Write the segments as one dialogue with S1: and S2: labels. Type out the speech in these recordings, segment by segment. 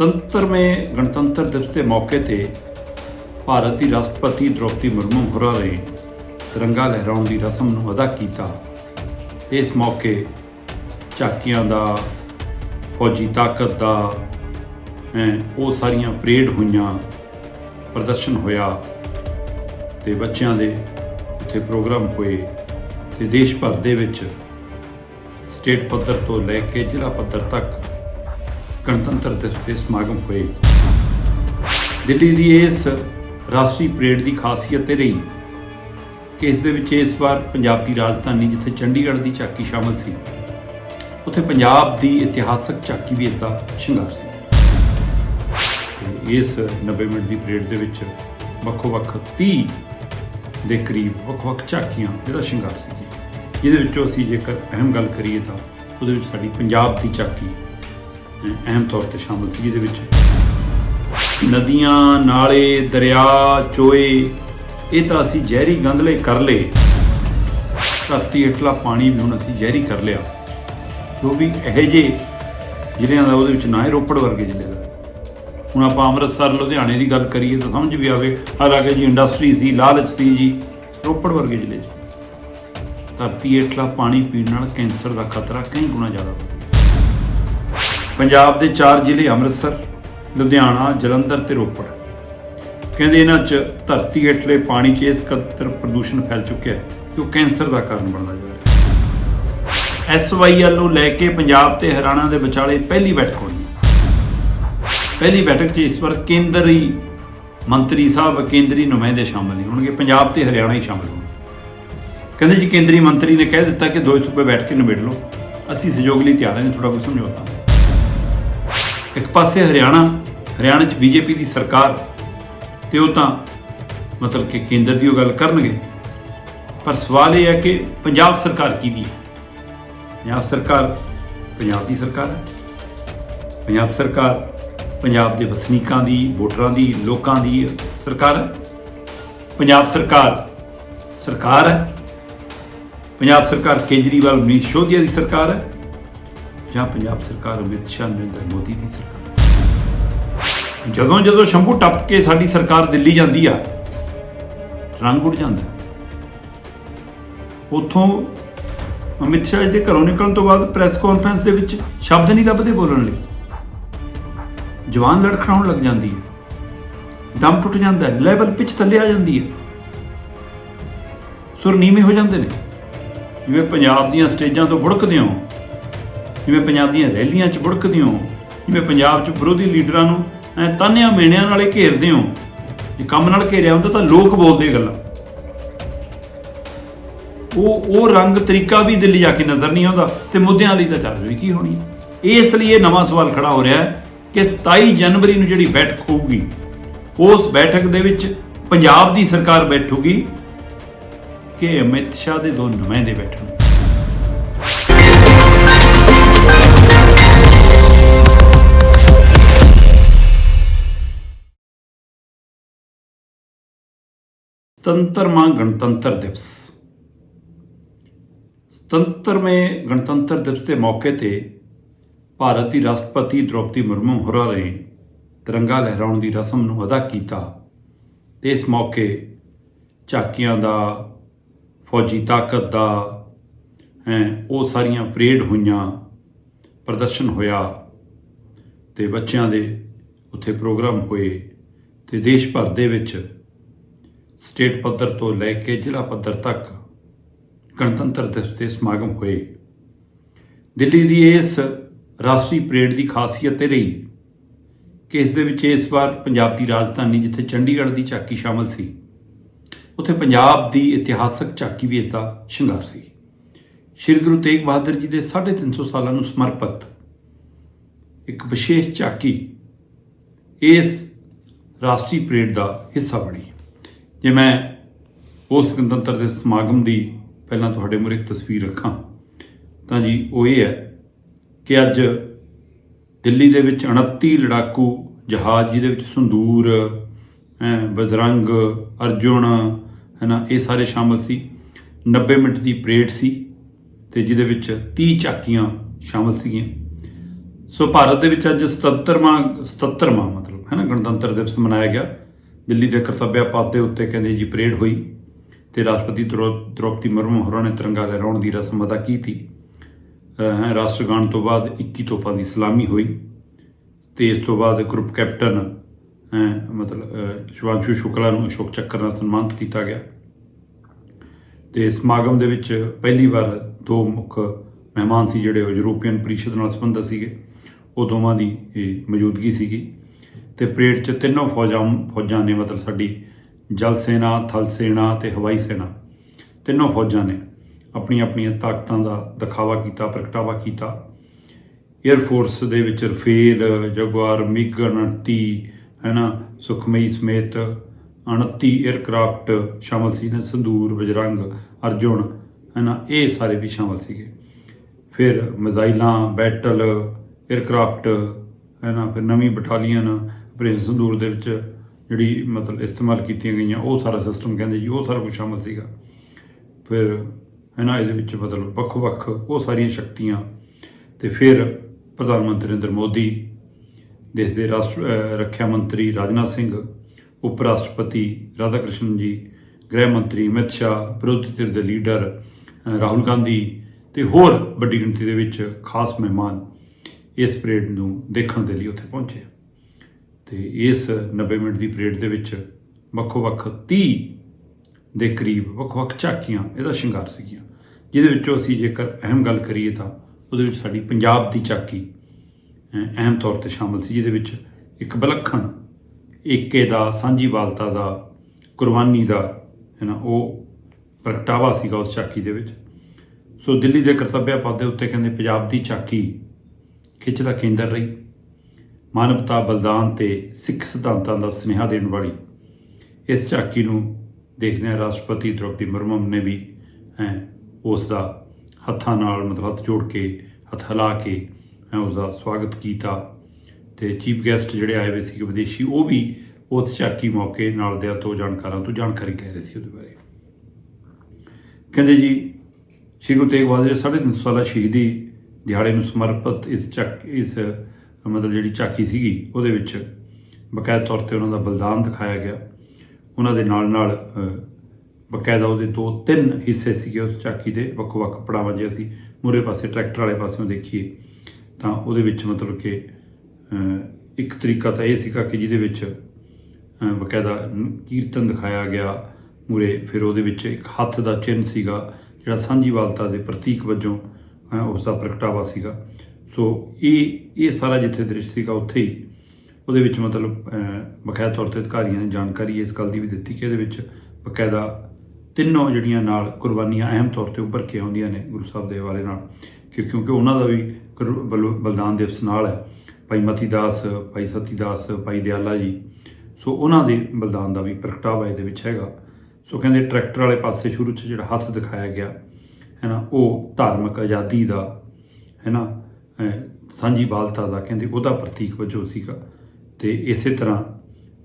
S1: 77ਵੇਂ ਗਣਤੰਤਰ ਦਿਵਸ ਦੇ ਮੌਕੇ ਤੇ ਭਾਰਤ ਦੀ ਰਾਸ਼ਟਰਪਤੀ ਦ੍ਰੋਪਦੀ ਮੁਰਮੂ ਹੋਰਾਂ ਨੇ ਤਿਰੰਗਾ ਲਹਿਰਾਉਣ ਦੀ ਰਸਮ ਨੂੰ ਅਦਾ ਕੀਤਾ। ਇਸ ਮੌਕੇ ਝਾਕੀਆਂ ਦਾ ਫੌਜੀ ਤਾਕਤ ਦਾ ਹੈਂ, ਉਹ ਸਾਰੀਆਂ ਪਰੇਡ ਹੋਈਆਂ ਪ੍ਰਦਰਸ਼ਨ ਹੋਇਆ ਤੇ ਬੱਚਿਆਂ ਦੇ ਉੱਥੇ ਪ੍ਰੋਗਰਾਮ ਹੋਏ ਤੇ ਦੇਸ਼ ਭਰ ਦੇ ਵਿੱਚ ਸਟੇਟ ਪੱਧਰ ਤੋਂ ਲੈ ਕੇ ਜ਼ਿਲ੍ਹਾ ਪੱਧਰ ਤੱਕ ਗਣਤੰਤਰ ਦਿਵਸ ਦੇ ਸਮਾਗਮ ਹੋਏ। ਦਿੱਲੀ ਦੀ ਇਸ ਰਾਸ਼ਟਰੀ ਪਰੇਡ ਦੀ ਖਾਸੀਅਤ ਇਹ ਰਹੀ ਕਿ ਇਸ ਦੇ ਵਿੱਚ ਇਸ ਵਾਰ ਪੰਜਾਬ ਦੀ ਰਾਜਧਾਨੀ ਜਿੱਥੇ ਚੰਡੀਗੜ੍ਹ ਦੀ ਝਾਕੀ ਸ਼ਾਮਲ ਸੀ, ਉੱਥੇ ਪੰਜਾਬ ਦੀ ਇਤਿਹਾਸਕ ਝਾਕੀ ਵੀ ਇਸ ਦਾ ਸ਼ਿੰਗਾਰ ਸੀ। ਇਸ 90 ਮਿੰਟ ਦੀ ਪਰੇਡ ਦੇ ਵਿੱਚ ਵੱਖੋ-ਵੱਖ 30 ਦੇ ਕਰੀਬ ਵੱਖ-ਵੱਖ ਝਾਕੀਆਂ ਜਿਹੜਾ ਸ਼ਿੰਗਾਰ ਸੀ। ਜਿਹਦੇ ਵਿੱਚੋਂ ਅਸੀਂ ਜੇਕਰ ਅਹਿਮ ਗੱਲ ਕਰੀਏ ਤਾਂ ਉਹਦੇ ਵਿੱਚ ਸਾਡੀ ਪੰਜਾਬ ਦੀ ਝਾਕੀ ਅਹਿਮ ਤੌਰ ਤੇ ਸ਼ਾਮਲ ਸੀ ਇਹਦੇ ਵਿੱਚ। ਨਦੀਆਂ, ਨਾਲੇ, ਦਰਿਆ, ਚੋਏ, ਇਹ ਤਾਂ ਅਸੀਂ ਜ਼ਹਿਰੀ ਗੰਧਲੇ ਕਰ ਲਏ। ਧਰਤੀ ਹੇਠਲਾ ਪਾਣੀ ਵੀ ਹੁਣ ਅਸੀਂ ਜ਼ਹਿਰੀ ਕਰ ਲਿਆ। ਜੋ ਵੀ ਇਹੋ ਜਿਹੇ ਜ਼ਿਲ੍ਹਿਆਂ ਦਾ ਉਹਦੇ ਵਿੱਚ ਨਾ ਹੈ ਰੋਪੜ ਵਰਗੇ ਜ਼ਿਲ੍ਹੇ ਦਾ। ਹੁਣ ਆਪਾਂ ਅੰਮ੍ਰਿਤਸਰ, ਲੁਧਿਆਣੇ ਦੀ ਗੱਲ ਕਰੀਏ ਤਾਂ ਸਮਝ ਵੀ ਆਵੇ, ਹਾਲਾਂਕਿ ਜੀ ਇੰਡਸਟਰੀ ਸੀ, ਲਾਲਚ ਸੀ ਜੀ, ਰੋਪੜ ਵਰਗੇ ਜ਼ਿਲ੍ਹੇ 'ਚ। ਧਰਤੀ ਹੇਠਲਾ ਪਾਣੀ ਪੀਣ ਨਾਲ ਕੈਂਸਰ ਦਾ ਖਤਰਾ ਕਈ ਗੁਣਾ ਜ਼ਿਆਦਾ ਵੱਧ ਪੰਜਾਬ ਦੇ ਚਾਰ ਜ਼ਿਲ੍ਹੇ ਅੰਮ੍ਰਿਤਸਰ, ਲੁਧਿਆਣਾ, ਜਲੰਧਰ ਤੇ ਰੋਪੜ। ਕਹਿੰਦੇ ਇਹਨਾਂ 'ਚ ਧਰਤੀ ਹੇਠਲੇ ਪਾਣੀ 'ਚ ਇਸ ਕਦਰ ਪ੍ਰਦੂਸ਼ਣ ਫੈਲ ਚੁੱਕਿਆ ਹੈ ਕਿ ਉਹ ਕੈਂਸਰ ਦਾ ਕਾਰਨ ਬਣਦਾ ਜਾ ਰਿਹਾ ਹੈ। ਐਸਵਾਈਐਲ ਨੂੰ ਲੈ ਕੇ ਪੰਜਾਬ ਤੇ ਹਰਿਆਣਾ ਦੇ ਵਿਚਾਲੇ ਪਹਿਲੀ ਬੈਠਕ ਹੋਈ ਹੈ। ਪਹਿਲੀ ਬੈਠਕ 'ਚ ਇਸ ਵਾਰ ਕੇਂਦਰੀ ਮੰਤਰੀ ਸਾਹਿਬ ਕੇਂਦਰੀ ਨੁਮਾਇੰਦੇ ਸ਼ਾਮਲ ਨਹੀਂ ਹੋਣਗੇ, ਪੰਜਾਬ ਤੇ ਹਰਿਆਣਾ ਹੀ ਸ਼ਾਮਲ ਹੋਣਗੇ। ਕਹਿੰਦੇ ਜੀ ਕੇਂਦਰੀ ਮੰਤਰੀ ਨੇ ਕਹਿ ਦਿੱਤਾ ਕਿ ਦੋ ਸੂਬੇ ਬੈਠ ਕੇ ਨਿਬੇੜ ਲਓ। ਅਸੀਂ ਸਹਿਯੋਗ ਲਈ ਤਿਆਰ ਹਾਂ ਜੀ ਥੋੜਾ ਕੁਝ ਸਮਝੌਤਾ ਇੱਕ ਪਾਸੇ ਹਰਿਆਣਾ ਹਰਿਆਣਾ 'ਚ ਬੀਜੇਪੀ ਦੀ ਸਰਕਾਰ, ਤੇ ਉਹ ਤਾਂ ਮਤਲਬ ਕਿ ਕੇਂਦਰ ਦੀ ਉਹ ਗੱਲ ਕਰਨਗੇ। ਪਰ ਸਵਾਲ ਇਹ ਹੈ ਕਿ ਪੰਜਾਬ ਸਰਕਾਰ ਕੀ ਦੀ ਹੈ? ਪੰਜਾਬ ਸਰਕਾਰ ਪੰਜਾਬ ਦੀ ਸਰਕਾਰ ਹੈ। ਪੰਜਾਬ ਸਰਕਾਰ ਪੰਜਾਬ ਦੇ ਵਸਨੀਕਾਂ ਦੀ, ਵੋਟਰਾਂ ਦੀ, ਲੋਕਾਂ ਦੀ ਸਰਕਾਰ ਹੈ। ਪੰਜਾਬ ਸਰਕਾਰ ਸਰਕਾਰ ਹੈ। ਪੰਜਾਬ ਸਰਕਾਰ ਕੇਜਰੀਵਾਲ, ਮਨੀਸ਼ ਸ਼ੋਧੀਆ ਦੀ ਸਰਕਾਰ ਹੈ। ਜਾਂ ਪੰਜਾਬ ਸਰਕਾਰ ਅਮਿਤ ਸ਼ਾਹ ਨਰਿੰਦਰ ਮੋਦੀ ਦੀ ਸਰਕਾਰ। ਜਦੋਂ ਜਦੋਂ ਸ਼ੰਭੂ ਟੱਪ ਕੇ ਸਾਡੀ ਸਰਕਾਰ ਦਿੱਲੀ ਜਾਂਦੀ ਆ, ਰੰਗ ਉੱਡ ਜਾਂਦਾ। ਉਥੋਂ ਅਮਿਤ ਸ਼ਾਹ ਜੀ ਦੇ ਘਰੋਂ ਨਿਕਲਣ ਤੋਂ ਬਾਅਦ ਪ੍ਰੈਸ ਕਾਨਫਰੰਸ ਦੇ ਵਿੱਚ ਸ਼ਬਦ ਨਹੀਂ ਲੱਭਦੇ ਬੋਲਣ ਲਈ। ਜਵਾਨ ਲੜਖੜਾਉਣ ਲੱਗ ਜਾਂਦੀ ਹੈ ਦਮ ਟੁੱਟ ਜਾਂਦਾ ਹੈ, ਲੈਵਲ ਪਿਚ ਥੱਲੇ ਆ ਜਾਂਦੀ ਹੈ ਸੁਰ ਨੀਵੇਂ ਹੋ ਜਾਂਦੇ ਨੇ। ਜਿਵੇਂ ਪੰਜਾਬ ਦੀਆਂ ਸਟੇਜਾਂ ਤੋਂ ਬੁੜਕਦੇ ਹੋ ਜਿਵੇਂ ਪੰਜਾਬ ਦੀਆਂ ਰੈਲੀਆਂ 'ਚ ਬੁੜਕਦੇ ਹੋ, ਜਿਵੇਂ ਪੰਜਾਬ 'ਚ ਵਿਰੋਧੀ ਲੀਡਰਾਂ ਨੂੰ ਐ ਤਾਨਿਆਂ ਮੇਣਿਆਂ ਨਾਲੇ ਘੇਰਦੇ ਹੋ, ਜੇ ਕੰਮ ਨਾਲ ਘੇਰਿਆ ਹੁੰਦਾ ਤਾਂ ਲੋਕ ਬੋਲਦੇ ਗੱਲਾਂ। ਉਹ ਉਹ ਰੰਗ ਤਰੀਕਾ ਵੀ ਦਿੱਲੀ ਜਾ ਕੇ ਨਜ਼ਰ ਨਹੀਂ ਆਉਂਦਾ ਤੇ ਮੁੱਦਿਆਂ ਲਈ ਤਾਂ ਚੱਲ ਰਹੀ ਕੀ ਹੋਣੀ ਇਸ ਲਈ ਇਹ ਨਵਾਂ ਸਵਾਲ ਖੜਾ ਹੋ ਰਿਹਾ ਹੈ ਕਿ 27 ਜਨਵਰੀ ਨੂੰ ਜਿਹੜੀ ਬੈਠਕ ਹੋਊਗੀ, ਉਸ ਬੈਠਕ ਦੇ ਵਿੱਚ ਪੰਜਾਬ ਦੀ ਸਰਕਾਰ ਬੈਠੂਗੀ ਕਿ ਅਮਿਤ ਸ਼ਾਹ ਦੇ ਦੋ ਨਵੇਂ ਦੇ ਬੈਠਣਗੇ? ਸੁਤੰਤਰਵਾਂ ਗਣਤੰਤਰ ਦਿਵਸ। ਸੁਤੰਤਰਵੇਂ ਗਣਤੰਤਰ ਦਿਵਸ ਦੇ ਮੌਕੇ ਤੇ ਭਾਰਤ ਦੀ ਰਾਸ਼ਟਰਪਤੀ ਦ੍ਰੋਪਦੀ ਮੁਰਮੂ ਹੋਰਾਂ ਨੇ ਤਿਰੰਗਾ ਲਹਿਰਾਉਣ ਦੀ ਰਸਮ ਨੂੰ ਅਦਾ ਕੀਤਾ ਤੇ ਇਸ ਮੌਕੇ ਝਾਕੀਆਂ ਦਾ, ਫੌਜੀ ਤਾਕਤ ਦਾ, ਹੈ, ਉਹ ਸਾਰੀਆਂ ਪਰੇਡ ਹੋਈਆਂ, ਪ੍ਰਦਰਸ਼ਨ ਹੋਇਆ ਤੇ ਬੱਚਿਆਂ ਦੇ ਉੱਥੇ ਪ੍ਰੋਗਰਾਮ ਹੋਏ ਤੇ ਦੇਸ਼ ਭਰ ਦੇ ਵਿੱਚ ਸਟੇਟ ਪੱਧਰ ਤੋਂ ਲੈ ਕੇ ਜ਼ਿਲ੍ਹਾ ਪੱਧਰ ਤੱਕ ਗਣਤੰਤਰ ਦਿਵਸ ਦੇ ਸਮਾਗਮ ਹੋਏ। ਦਿੱਲੀ ਦੀ ਇਸ ਰਾਸ਼ਟਰੀ ਪਰੇਡ ਦੀ ਖਾਸੀਅਤ ਇਹ ਰਹੀ ਕਿ ਇਸ ਦੇ ਵਿੱਚ ਇਸ ਵਾਰ ਪੰਜਾਬ ਦੀ ਰਾਜਧਾਨੀ ਜਿੱਥੇ ਚੰਡੀਗੜ੍ਹ ਦੀ ਝਾਕੀ ਸ਼ਾਮਲ ਸੀ, ਉੱਥੇ ਪੰਜਾਬ ਦੀ ਇਤਿਹਾਸਕ ਝਾਕੀ ਵੀ ਇਸ ਦਾ ਸ਼ਿੰਗਾਰ ਸੀ। ਸ਼੍ਰੀ ਗੁਰੂ ਤੇਗ ਬਹਾਦਰ ਜੀ ਦੇ 350 ਸਾਲਾਂ ਨੂੰ ਸਮਰਪਿਤ ਇੱਕ ਵਿਸ਼ੇਸ਼ ਝਾਕੀ ਇਸ ਰਾਸ਼ਟਰੀ ਪਰੇਡ ਦਾ ਹਿੱਸਾ ਬਣੀ। ਜੇ ਮੈਂ ਉਸ ਗਣਤੰਤਰ ਦੇ ਸਮਾਗਮ ਦੀ ਪਹਿਲਾਂ ਤੁਹਾਡੇ ਮੂਹਰੇ ਇੱਕ ਤਸਵੀਰ ਰੱਖਾਂ। ਤਾਂ ਜੀ, ਉਹ ਇਹ ਹੈ ਕਿ ਅੱਜ ਦਿੱਲੀ ਦੇ ਵਿੱਚ 29 ਲੜਾਕੂ ਜਹਾਜ਼, ਜਿਹਦੇ ਵਿੱਚ ਸੰਦੂਰ, ਹੈ, ਬਜਰੰਗ, ਅਰਜੁਨ ਹੈ ਨਾ ਇਹ ਸਾਰੇ ਸ਼ਾਮਲ ਸੀ। 90 ਮਿੰਟ ਦੀ ਪਰੇਡ ਸੀ ਤੇ ਜਿਹਦੇ ਵਿੱਚ 30 ਝਾਕੀਆਂ ਸ਼ਾਮਲ ਸੀਗੀਆਂ। ਸੋ ਭਾਰਤ ਦੇ ਵਿੱਚ ਅੱਜ 77ਵਾਂ 77ਵਾਂ ਮਤਲਬ ਹੈ ਨਾ ਗਣਤੰਤਰ ਦਿਵਸ ਮਨਾਇਆ ਗਿਆ। ਦਿੱਲੀ ਦੇ ਕਰਤੱਵਯ ਪਥ ਦੇ ਉੱਤੇ ਕਹਿੰਦੇ ਜੀ ਪਰੇਡ ਹੋਈ ਤੇ ਰਾਸ਼ਟਰਪਤੀ ਦ੍ਰੋ- ਦ੍ਰੌਪਦੀ ਮੁਰਮੂ ਹੋਰਾਂ ਨੇ ਤਿਰੰਗਾ ਲਹਿਰਾਉਣ ਦੀ ਰਸਮ ਅਦਾ ਕੀਤੀ। ਅਹ ਰਾਸ਼ਟਰਗਾਨ ਤੋਂ ਬਾਅਦ 21 ਤੋਪਾਂ ਦੀ ਸਲਾਮੀ ਹੋਈ ਤੇ ਇਸ ਤੋਂ ਬਾਅਦ ਗਰੁੱਪ ਕੈਪਟਨ ਅਹ ਮਤਲਬ, ਅਹ ਸ਼ਿਵਾਂਸ਼ੂ ਸ਼ੁਕਲਾ ਨੂੰ ਅਸ਼ੋਕ ਚੱਕਰ ਨਾਲ ਸਨਮਾਨਿਤ ਕੀਤਾ ਗਿਆ। ਤੇ ਸਮਾਗਮ ਦੇ ਵਿੱਚ ਪਹਿਲੀ ਵਾਰ ਦੋ ਮੁੱਖ ਮਹਿਮਾਨ ਸੀ ਜਿਹੜੇ ਉਹ ਯੂਰੋਪੀਅਨ ਪਰਿਸ਼ਦ ਨਾਲ ਸੰਬੰਧਿਤ ਸੀਗੇ। ਉਹ ਦੋਵਾਂ ਦੀ ਇਹ ਮੌਜੂਦਗੀ ਸੀਗੀ। ਤੇ ਪਰੇਡ 'ਚ ਤਿੰਨੋਂ ਫੌਜਾਂ ਫੌਜਾਂ ਨੇ ਮਤਲਬ ਸਾਡੀ ਜਲ ਸੈਨਾ, ਥਲ ਸੈਨਾ ਤੇ ਹਵਾਈ ਸੈਨਾ, ਤਿੰਨੋਂ ਫੌਜਾਂ ਨੇ ਆਪਣੀ ਆਪਣੀਆਂ ਤਾਕਤਾਂ ਦਾ ਦਿਖਾਵਾ ਕੀਤਾ, ਪ੍ਰਗਟਾਵਾ ਕੀਤਾ। 에ਅਰ ਫੋਰਸ ਦੇ ਵਿੱਚ ਰਫੇਲ ਜਗਵਾਰ ਮਿਗ 29 ਹੈਨਾ, ਸੁਖਮਈ ਸਮੇਤ 29 에ਅਰਕ੍ਰਾਫਟ ਸ਼ਾਮਲ ਸੀ ਨੇ ਸੰਦੂਰ, ਬਜਰੰਗ, ਅਰਜੁਨ ਹੈ ਨਾ ਇਹ ਸਾਰੇ ਵੀ ਸ਼ਾਮਲ ਸੀਗੇ। ਫਿਰ ਮਿਜ਼ਾਈਲਾਂ, ਬੈਟਲ 에ਅਰਕ੍ਰਾਫਟ ਹੈਨਾ, ਫਿਰ ਨਵੀਂ ਬਟਾਲੀਅਨ ਆਪਰੇਸ਼ਨ ਸੰਦੂਰ ਦੇ ਵਿੱਚ ਜਿਹੜੀ ਮਤਲਬ ਇਸਤੇਮਾਲ ਕੀਤੀਆਂ ਗਈਆਂ, ਉਹ ਸਾਰਾ ਸਿਸਟਮ ਕਹਿੰਦੇ ਜੀ, ਉਹ ਸਾਰਾ ਕੁਝ ਸ਼ਾਮਲ ਸੀਗਾ। ਫਿਰ ਹੈ ਨਾ ਇਹਦੇ ਵਿੱਚ ਮਤਲਬ ਵੱਖ-ਵੱਖ ਉਹ ਸਾਰੀਆਂ ਸ਼ਕਤੀਆਂ, ਤੇ ਫਿਰ ਪ੍ਰਧਾਨ ਮੰਤਰੀ ਨਰਿੰਦਰ ਮੋਦੀ, ਦੇਸ਼ ਦੇ ਰਾਸ਼ਟਰ ਰੱਖਿਆ ਮੰਤਰੀ ਰਾਜਨਾਥ ਸਿੰਘ ਉਪ ਰਾਸ਼ਟਰਪਤੀ ਰਾਧਾ ਕ੍ਰਿਸ਼ਨ ਜੀ, ਗ੍ਰਹਿ ਮੰਤਰੀ ਅਮਿਤ ਸ਼ਾਹ, ਵਿਰੋਧੀ ਧਿਰ ਦੇ ਲੀਡਰ ਰਾਹੁਲ ਗਾਂਧੀ ਤੇ ਹੋਰ ਵੱਡੀ ਗਿਣਤੀ ਦੇ ਵਿੱਚ ਖਾਸ ਮਹਿਮਾਨ ਇਸ ਪਰੇਡ ਨੂੰ ਦੇਖਣ ਦੇ ਲਈ ਉੱਥੇ ਪਹੁੰਚੇ। ਤੇ ਇਸ 90 ਮਿੰਟ ਦੀ ਪਰੇਡ ਦੇ ਵਿੱਚ ਵੱਖੋ-ਵੱਖ 30 ਦੇ ਕਰੀਬ ਵੱਖ-ਵੱਖ ਝਾਕੀਆਂ, ਇਹਦਾ ਸ਼ਿੰਗਾਰ ਸੀਗੀਆਂ। ਜਿਹਦੇ ਵਿੱਚੋਂ ਅਸੀਂ ਜੇਕਰ ਅਹਿਮ ਗੱਲ ਕਰੀਏ ਤਾਂ ਉਹਦੇ ਵਿੱਚ ਸਾਡੀ ਪੰਜਾਬ ਦੀ ਝਾਕੀ ਅਹਿਮ ਤੌਰ ਤੇ ਸ਼ਾਮਲ ਸੀ, ਜਿਹਦੇ ਵਿੱਚ ਇੱਕ ਵਿਲੱਖਣ ਏਕੇ ਦਾ ਸਾਂਝੀਵਾਲਤਾ ਦਾ, ਕੁਰਬਾਨੀ ਦਾ, ਹੈ ਨਾ, ਉਹ ਪ੍ਰਗਟਾਵਾ ਸੀਗਾ ਉਸ ਝਾਕੀ ਦੇ ਵਿੱਚ। ਸੋ ਦਿੱਲੀ ਦੇ ਕਰਤੱਵਯ ਪਦ ਦੇ ਉੱਤੇ ਕਹਿੰਦੇ, ਪੰਜਾਬ ਦੀ ਝਾਕੀ ਖਿੱਚ ਦਾ ਕੇਂਦਰ ਰਹੀ। ਮਾਨਵਤਾ ਬਲਿਦਾਨ ਤੇ ਸਿੱਖ ਸਿਧਾਂਤਾਂ ਦਾ ਸੁਨੇਹਾ ਦੇਣ ਵਾਲੀ ਇਸ ਝਾਕੀ ਨੂੰ ਦੇਖਦਿਆਂ ਰਾਸ਼ਟਰਪਤੀ ਦ੍ਰੋਪਦੀ ਮੁਰਮੂ ਨੇ ਵੀ ਹੈ ਉਸ ਦਾ ਹੱਥਾਂ ਨਾਲ ਮਤਲਬ ਹੱਥ ਜੋੜ ਕੇ, ਹੱਥ ਹਿਲਾ ਕੇ ਹੈ ਉਸ ਦਾ ਸਵਾਗਤ ਕੀਤਾ ਤੇ ਚੀਫ ਗੈਸਟ ਜਿਹੜੇ ਆਏ ਹੋਏ ਸੀ ਵਿਦੇਸ਼ੀ, ਉਹ ਵੀ ਉਸ ਝਾਕੀ ਮੌਕੇ ਨਾਲ ਦੇ ਤੋਂ ਜਾਣਕਾਰਾਂ ਤੋਂ ਜਾਣਕਾਰੀ ਲੈ ਰਹੇ ਸੀ ਉਹਦੇ ਬਾਰੇ। ਕਹਿੰਦੇ ਜੀ, ਸ਼੍ਰੀ ਗੁਰੂ ਤੇਗ ਬਹਾਦਰ ਜੀ, ਸਾਢੇ ਤਿੰਨ ਸੌ ਸਾਲਾ ਸ਼ਹੀਦੀ ਦਿਹਾੜੇ ਨੂੰ ਸਮਰਪਿਤ ਇਸ ਚੱਕ ਇਸ ਮਤਲਬ ਜਿਹੜੀ ਝਾਕੀ ਸੀਗੀ ਉਹਦੇ ਵਿੱਚ ਬਕਾਇਦਾ ਤੌਰ ਤੇ ਉਹਨਾਂ ਦਾ ਬਲਿਦਾਨ ਦਿਖਾਇਆ ਗਿਆ। ਉਹਨਾਂ ਦੇ ਨਾਲ ਨਾਲ ਬਕਾਇਦਾ ਉਹਦੇ ਦੋ ਤਿੰਨ ਹਿੱਸੇ ਸੀਗੇ ਉਸ ਝਾਕੀ ਦੇ ਵੱਖ-ਵੱਖ ਪੜਾਵਾਂ ਜੇ ਅਸੀਂ ਮੂਰੇ ਪਾਸੇ ਟਰੈਕਟਰ ਵਾਲੇ ਪਾਸਿਓਂ ਦੇਖੀਏ ਤਾਂ ਉਹਦੇ ਵਿੱਚ ਮਤਲਬ ਕਿ ਇੱਕ ਤਰੀਕਾ ਤਾਂ ਇਹ ਸੀਗਾ ਕਿ ਜਿਹਦੇ ਵਿੱਚ ਬਕਾਇਦਾ ਕੀਰਤਨ ਦਿਖਾਇਆ ਗਿਆ ਮੂਰੇ ਫਿਰ ਉਹਦੇ ਵਿੱਚ ਇੱਕ ਹੱਥ ਦਾ ਚਿੰਨ੍ਹ ਸੀਗਾ ਜਿਹੜਾ ਸਾਂਝੀਵਾਲਤਾ ਦੇ ਪ੍ਰਤੀਕ ਵਜੋਂ ਅ, ਉਸ ਦਾ ਪ੍ਰਗਟਾਵਾ ਸੀਗਾ। ਸੋ ਇਹ ਇਹ ਸਾਰਾ ਜਿੱਥੇ ਦ੍ਰਿਸ਼ ਸੀਗਾ ਉੱਥੇ ਹੀ। ਉਹਦੇ ਵਿੱਚ ਮਤਲਬ ਅ, ਬਕਾਇਦਾ ਤੌਰ ਤੇ ਅਧਿਕਾਰੀਆਂ ਨੇ ਜਾਣਕਾਰੀ ਇਸ ਗੱਲ ਦੀ ਵੀ ਦਿੱਤੀ ਕਿ ਇਹਦੇ ਵਿੱਚ ਬਕਾਇਦਾ ਤਿੰਨੋਂ ਜਿਹੜੀਆਂ ਨਾਲ ਕੁਰਬਾਨੀਆਂ ਅਹਿਮ ਤੌਰ ਤੇ ਉੱਭਰ ਕੇ ਆਉਂਦੀਆਂ ਨੇ ਗੁਰੂ ਸਾਹਿਬ ਦੇ ਹਵਾਲੇ ਨਾਲ। ਕਿ ਕਿਉਂਕਿ ਉਹਨਾਂ ਦਾ ਵੀ ਕੁਰ- ਬਲਿਦਾਨ ਦਿਵਸ ਨਾਲ ਹੈ। ਭਾਈ ਮਤੀ ਦਾਸ ਭਾਈ ਸਤੀ ਦਾਸ ਭਾਈ ਦਿਆਲਾ ਜੀ। ਸੋ ਉਹਨਾਂ ਦੇ ਬਲਿਦਾਨ ਦਾ ਵੀ ਪ੍ਰਗਟਾਵਾ ਇਹਦੇ ਵਿੱਚ ਹੈਗਾ। ਸੋ ਕਹਿੰਦੇ ਟਰੈਕਟਰ ਵਾਲੇ ਪਾਸੇ ਸ਼ੁਰੂ 'ਚ ਜਿਹੜਾ ਹੱਥ ਦਿਖਾਇਆ ਗਿਆ ਹੈ ਨਾ ਉਹ ਧਾਰਮਿਕ ਆਜ਼ਾਦੀ ਦਾ ਹੈ ਨਾ ਸਾਂਝੀ ਬਾਲਤਾ ਦਾ ਕਹਿੰਦੇ ਉਹਦਾ ਪ੍ਰਤੀਕ ਵਜੋਂ ਸੀਗਾ। ਤੇ ਇਸੇ ਤਰ੍ਹਾਂ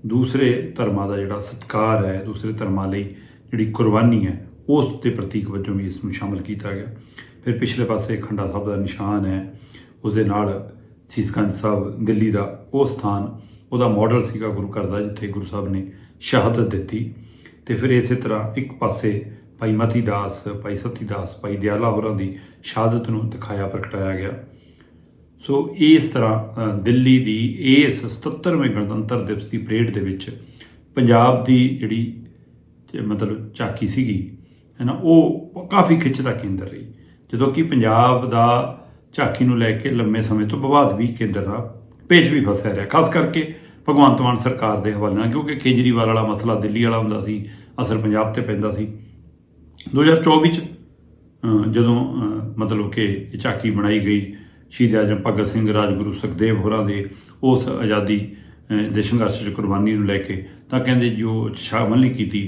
S1: ਦੂਸਰੇ ਧਰਮਾਂ ਦਾ ਜਿਹੜਾ ਸਤਿਕਾਰ ਹੈ, ਦੂਸਰੇ ਧਰਮਾਂ ਲਈ ਜਿਹੜੀ ਕੁਰਬਾਨੀ ਹੈ, ਉਸ ਦੇ ਪ੍ਰਤੀਕ ਵਜੋਂ ਵੀ ਇਸ ਨੂੰ ਸ਼ਾਮਲ ਕੀਤਾ ਗਿਆ। ਫਿਰ ਪਿਛਲੇ ਪਾਸੇ ਖੰਡਾ ਸਾਹਿਬ ਦਾ ਨਿਸ਼ਾਨ ਹੈ ਉਸ ਦੇ ਨਾਲ ਸੀਸਗੰਜ ਸਾਹਿਬ ਦਿੱਲੀ ਦਾ ਉਹ ਸਥਾਨ, ਉਹਦਾ ਮਾਡਲ ਸੀਗਾ ਗੁਰੂ ਘਰ ਦਾ, ਜਿੱਥੇ ਗੁਰੂ ਸਾਹਿਬ ਨੇ ਸ਼ਹਾਦਤ ਦਿੱਤੀ। ਤੇ ਫਿਰ ਇਸੇ ਤਰ੍ਹਾਂ ਇੱਕ ਪਾਸੇ ਭਾਈ ਮਤੀ ਦਾਸ ਭਾਈ ਸਤੀ ਦਾਸ ਭਾਈ ਦਿਆਲਾ ਹੋਰਾਂ ਦੀ ਸ਼ਹਾਦਤ ਨੂੰ ਦਿਖਾਇਆ, ਪ੍ਰਗਟਾਇਆ ਗਿਆ। ਸੋ ਇਸ ਤਰ੍ਹਾਂ ਦਿੱਲੀ ਦੀ ਇਸ 77ਵੇਂ ਗਣਤੰਤਰ ਦਿਵਸ ਦੀ ਪਰੇਡ ਦੇ ਵਿੱਚ ਪੰਜਾਬ ਦੀ ਜਿਹੜੀ ਮਤਲਬ ਝਾਕੀ ਸੀਗੀ ਹੈ ਨਾ ਉਹ ਕਾਫੀ ਖਿੱਚ ਦਾ ਕੇਂਦਰ ਰਹੀ। ਜਦੋਂ ਕਿ ਪੰਜਾਬ ਦਾ ਝਾਕੀ ਨੂੰ ਲੈ ਕੇ ਲੰਮੇ ਸਮੇਂ ਤੋਂ ਵਿਵਾਦ ਵੀ ਕੇਂਦਰ ਦਾ ਪੇਚ ਵੀ ਫਸਿਆ ਰਿਹਾ, ਖਾਸ ਕਰਕੇ ਭਗਵੰਤ ਮਾਨ ਸਰਕਾਰ ਦੇ ਹਵਾਲੇ ਨਾਲ, ਕਿਉਂਕਿ ਕੇਜਰੀਵਾਲ ਵਾਲਾ ਮਸਲਾ ਦਿੱਲੀ ਵਾਲਾ ਹੁੰਦਾ ਸੀ, ਅਸਰ ਪੰਜਾਬ ਤੇ ਪੈਂਦਾ ਸੀ। 2024 ਚ ਜਦੋਂ ਮਤਲਬ ਕਿ ਇਹ ਝਾਕੀ ਬਣਾਈ ਗਈ ਸ਼ਹੀਦ ਆਜਮ ਭਗਤ ਸਿੰਘ, ਰਾਜਗੁਰੂ ਸੁਖਦੇਵ ਹੋਰਾਂ ਦੇ ਉਸ ਆਜ਼ਾਦੀ ਦੇ ਸੰਘਰਸ਼ 'ਚ ਕੁਰਬਾਨੀ ਨੂੰ ਲੈ ਕੇ ਤਾਂ ਕਹਿੰਦੇ ਜੋ ਸ਼ਾਮਲ ਨਹੀਂ ਕੀਤੀ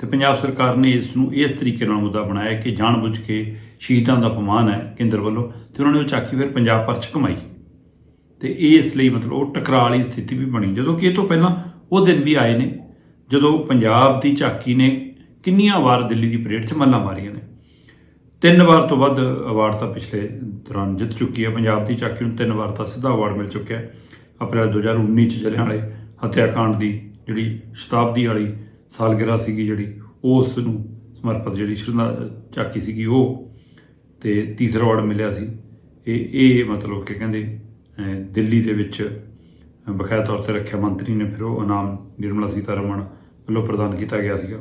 S1: ਤੇ ਪੰਜਾਬ ਸਰਕਾਰ ਨੇ ਇਸ ਨੂੰ ਇਸ ਤਰੀਕੇ ਨਾਲ ਮੁੱਦਾ ਬਣਾਇਆ ਕਿ ਜਾਣਬੁੱਝ ਕੇ ਸ਼ਹੀਦਾਂ ਦਾ ਅਪਮਾਨ ਹੈ ਕੇਂਦਰ ਵੱਲੋਂ ਤੇ ਉਹਨਾਂ ਨੇ ਉਹ ਝਾਕੀ ਫਿਰ ਪੰਜਾਬ ਪਰ ਚ ਕਮਾਈ ਤੇ ਇਸ ਲਈ ਮਤਲਬ ਉਹ ਟਕਰਾਅ ਵਾਲੀ ਸਥਿਤੀ ਵੀ ਬਣੀ। ਜਦੋਂ ਕਿ ਇਹ ਤੋਂ ਪਹਿਲਾਂ ਉਹ ਦਿਨ ਵੀ ਆਏ ਨੇ, ਜਦੋਂ ਪੰਜਾਬ ਦੀ ਝਾਕੀ ਨੇ ਕਿੰਨੀਆਂ ਵਾਰ ਦਿੱਲੀ ਦੀ ਪਰੇਡ 'ਚ ਮੱਲਾਂ ਮਾਰੀਆਂ ਨੇ। ਤਿੰਨ ਵਾਰ ਤੋਂ ਵੱਧ ਅਵਾਰਡ ਤਾਂ ਪਿਛਲੇ ਦੌਰਾਨ ਜਿੱਤ ਚੁੱਕੀ ਹੈ ਪੰਜਾਬ ਦੀ ਚਾਕੀ ਨੂੰ ਤਿੰਨ ਵਾਰ ਤਾਂ ਸਿੱਧਾ ਅਵਾਰਡ ਮਿਲ ਚੁੱਕਿਆ। ਹੈ ਅਪ੍ਰੈਲ 2019 ਚ ਜਲਿਆਂਵਾਲੇ ਹੱਤਿਆਕਾਂਡ ਦੀ ਜਿਹੜੀ ਸ਼ਤਾਬਦੀ ਵਾਲੀ ਸਾਲਗਿਰਾ ਸੀਗੀ ਜਿਹੜੀ ਉਸ ਨੂੰ ਸਮਰਪਿਤ ਜਿਹੜੀ ਸ਼ਰਧਾ ਚਾਕੀ ਸੀਗੀ ਉਹ। ਤੇ ਤੀਸਰਾ ਅਵਾਰਡ ਮਿਲਿਆ ਸੀ। ਇਹ ਇਹ ਮਤਲਬ ਕਿ ਕਹਿੰਦੇ ਦਿੱਲੀ ਦੇ ਵਿੱਚ ਬਕਾਇਦਾ ਤੌਰ ਤੇ ਰੱਖਿਆ ਮੰਤਰੀ ਨੇ ਫਿਰ ਉਹ ਇਨਾਮ ਨਿਰਮਲਾ ਸੀਤਾਰਮਣ ਵੱਲੋਂ ਪ੍ਰਦਾਨ ਕੀਤਾ ਗਿਆ ਸੀਗਾ।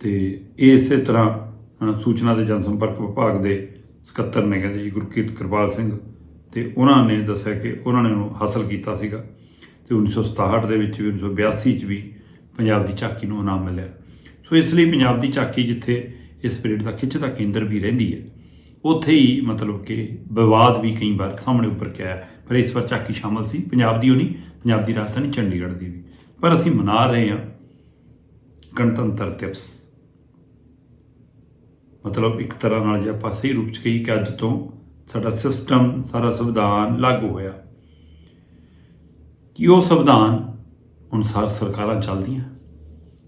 S1: ਤੇ ਇਹ ਇਸੇ ਤਰ੍ਹਾਂ ਅ, ਸੂਚਨਾ ਤੇ ਜਨਸੰਪਰਕ ਵਿਭਾਗ ਦੇ ਸਕੱਤਰ ਨੇ ਕਹਿੰਦੇ ਜੀ, ਗੁਰਕੀਰਤ ਕਿਰਪਾਲ ਸਿੰਘ। ਤੇ ਉਹਨਾਂ ਨੇ ਦੱਸਿਆ ਕਿ ਉਹਨਾਂ ਨੇ ਉਹਨੂੰ ਹਾਸਲ ਕੀਤਾ ਸੀਗਾ। ਤੇ 1967 ਦੇ ਵਿੱਚ ਵੀ 1982 ਚ ਵੀ ਪੰਜਾਬ ਦੀ ਝਾਕੀ ਨੂੰ ਇਨਾਮ ਮਿਲਿਆ। ਸੋ ਇਸ ਲਈ ਪੰਜਾਬ ਦੀ ਝਾਕੀ ਜਿੱਥੇ ਇਸ ਪੀਰੀਅਡ ਦਾ ਖਿੱਚ ਦਾ ਕੇਂਦਰ ਵੀ ਰਹਿੰਦੀ ਹੈ, ਉੱਥੇ ਹੀ ਮਤਲਬ ਕਿ ਵਿਵਾਦ ਵੀ ਕਈ ਵਾਰ ਸਾਹਮਣੇ ਉੱਪਰ ਕੇ ਆਇਆ। ਪਰ ਇਸ ਵਾਰ ਝਾਕੀ ਸ਼ਾਮਲ ਸੀ, ਪੰਜਾਬ ਦੀ ਉਹ ਨਹੀਂ, ਪੰਜਾਬ ਦੀ ਰਾਜਧਾਨੀ ਚੰਡੀਗੜ੍ਹ ਦੀ ਵੀ। ਪਰ ਅਸੀਂ ਮਨਾ ਰਹੇ ਹਾਂ ਗਣਤੰਤਰ ਦਿਵਸ। ਮਤਲਬ ਇੱਕ ਤਰ੍ਹਾਂ ਨਾਲ ਜੇ ਆਪਾਂ ਸਹੀ ਰੂਪ ਚ ਕਹੀ ਕਿ ਅੱਜ ਤੋਂ ਸਾਡਾ ਸਿਸਟਮ ਸਾਰਾ ਸੰਵਿਧਾਨ ਲਾਗੂ ਹੋਇਆ। ਕਿ ਉਹ ਸੰਵਿਧਾਨ ਅਨੁਸਾਰ ਸਰਕਾਰਾਂ ਚੱਲਦੀਆਂ।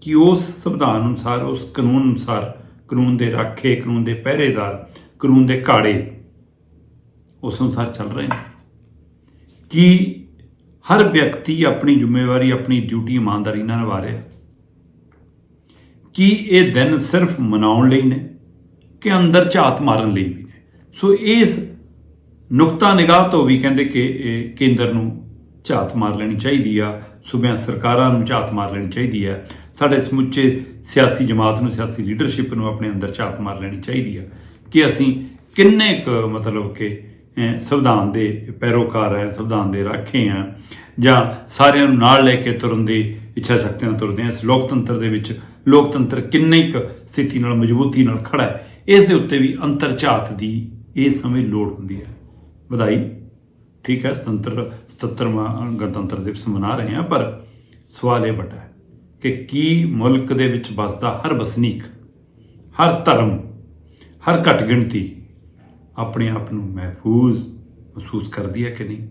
S1: ਕਿ ਉਸ ਸੰਵਿਧਾਨ ਅਨੁਸਾਰ, ਉਸ ਕਾਨੂੰਨ ਅਨੁਸਾਰ, ਕਾਨੂੰਨ ਦੇ ਰਾਖੇ, ਕਾਨੂੰਨ ਦੇ ਪਹਿਰੇਦਾਰ, ਕਾਨੂੰਨ ਦੇ ਘਾੜੇ ਉਸ ਅਨੁਸਾਰ ਚੱਲ ਰਹੇ ਨੇ। ਕਿ ਹਰ ਵਿਅਕਤੀ ਆਪਣੀ ਜ਼ਿੰਮੇਵਾਰੀ, ਆਪਣੀ ਡਿਊਟੀ ਇਮਾਨਦਾਰੀ ਨਾਲ ਨਿਭਾ ਰਿਹਾ। ਕੀ ਇਹ ਦਿਨ ਸਿਰਫ ਮਨਾਉਣ ਲਈ ਨੇ। ਕਿ ਅੰਦਰ ਝਾਤ ਮਾਰਨ ਲਈ ਵੀ ਨੇ। ਸੋ ਇਸ ਨੁਕਤਾ ਨਿਗਾਹ ਤੋਂ ਵੀ ਕਹਿੰਦੇ ਕਿ ਇਹ ਕੇਂਦਰ ਨੂੰ ਝਾਤ ਮਾਰ ਲੈਣੀ ਚਾਹੀਦੀ ਆ, ਸੂਬਿਆਂ ਸਰਕਾਰਾਂ ਨੂੰ ਝਾਤ ਮਾਰ ਲੈਣੀ ਚਾਹੀਦੀ ਹੈ ਸਾਡੇ ਸਮੁੱਚੇ ਸਿਆਸੀ ਜਮਾਤ ਨੂੰ, ਸਿਆਸੀ ਲੀਡਰਸ਼ਿਪ ਨੂੰ ਆਪਣੇ ਅੰਦਰ ਝਾਤ ਮਾਰ ਲੈਣੀ ਚਾਹੀਦੀ ਆ ਕਿ ਅਸੀਂ ਕਿੰਨੇ ਕੁ ਮਤਲਬ ਕਿ ਸੰਵਿਧਾਨ ਦੇ ਪੈਰੋਕਾਰ ਹੈ ਸੰਵਿਧਾਨ ਦੇ ਰਾਖੇ ਆ, ਜਾਂ ਸਾਰਿਆਂ ਨੂੰ ਨਾਲ ਲੈ ਕੇ ਤੁਰਨ ਦੀ ਇੱਛਾ ਸ਼ਕਤੀ ਨਾਲ ਤੁਰਦੇ ਆ, ਇਸ ਲੋਕਤੰਤਰ ਦੇ ਵਿੱਚ ਲੋਕਤੰਤਰ ਕਿੰਨੇ ਕੁ ਸਥਿਤੀ ਨਾਲ, ਮਜ਼ਬੂਤੀ ਨਾਲ ਖੜਾ ਹੈ ਇਸ ਦੇ ਉੱਤੇ ਵੀ ਅੰਤਰ ਝਾਤ ਦੀ ਇਸ ਸਮੇਂ ਲੋੜ ਹੁੰਦੀ ਹੈ। ਵਧਾਈ। ਠੀਕ ਹੈ, ਸੁਤੰਤਰ 77ਵਾਂ ਗਣਤੰਤਰ ਦਿਵਸ ਮਨਾ ਰਹੇ ਹਾਂ, ਪਰ ਸਵਾਲ ਇਹ ਵੱਡਾ ਹੈ ਕਿ ਕੀ ਮੁਲਕ ਦੇ ਵਿੱਚ ਵੱਸਦਾ ਹਰ ਵਸਨੀਕ, ਹਰ ਧਰਮ, ਹਰ ਘੱਟ ਗਿਣਤੀ ਆਪਣੇ ਆਪ ਨੂੰ ਮਹਿਫੂਜ਼ ਮਹਿਸੂਸ ਕਰਦੀ ਹੈ ਕਿ ਨਹੀਂ?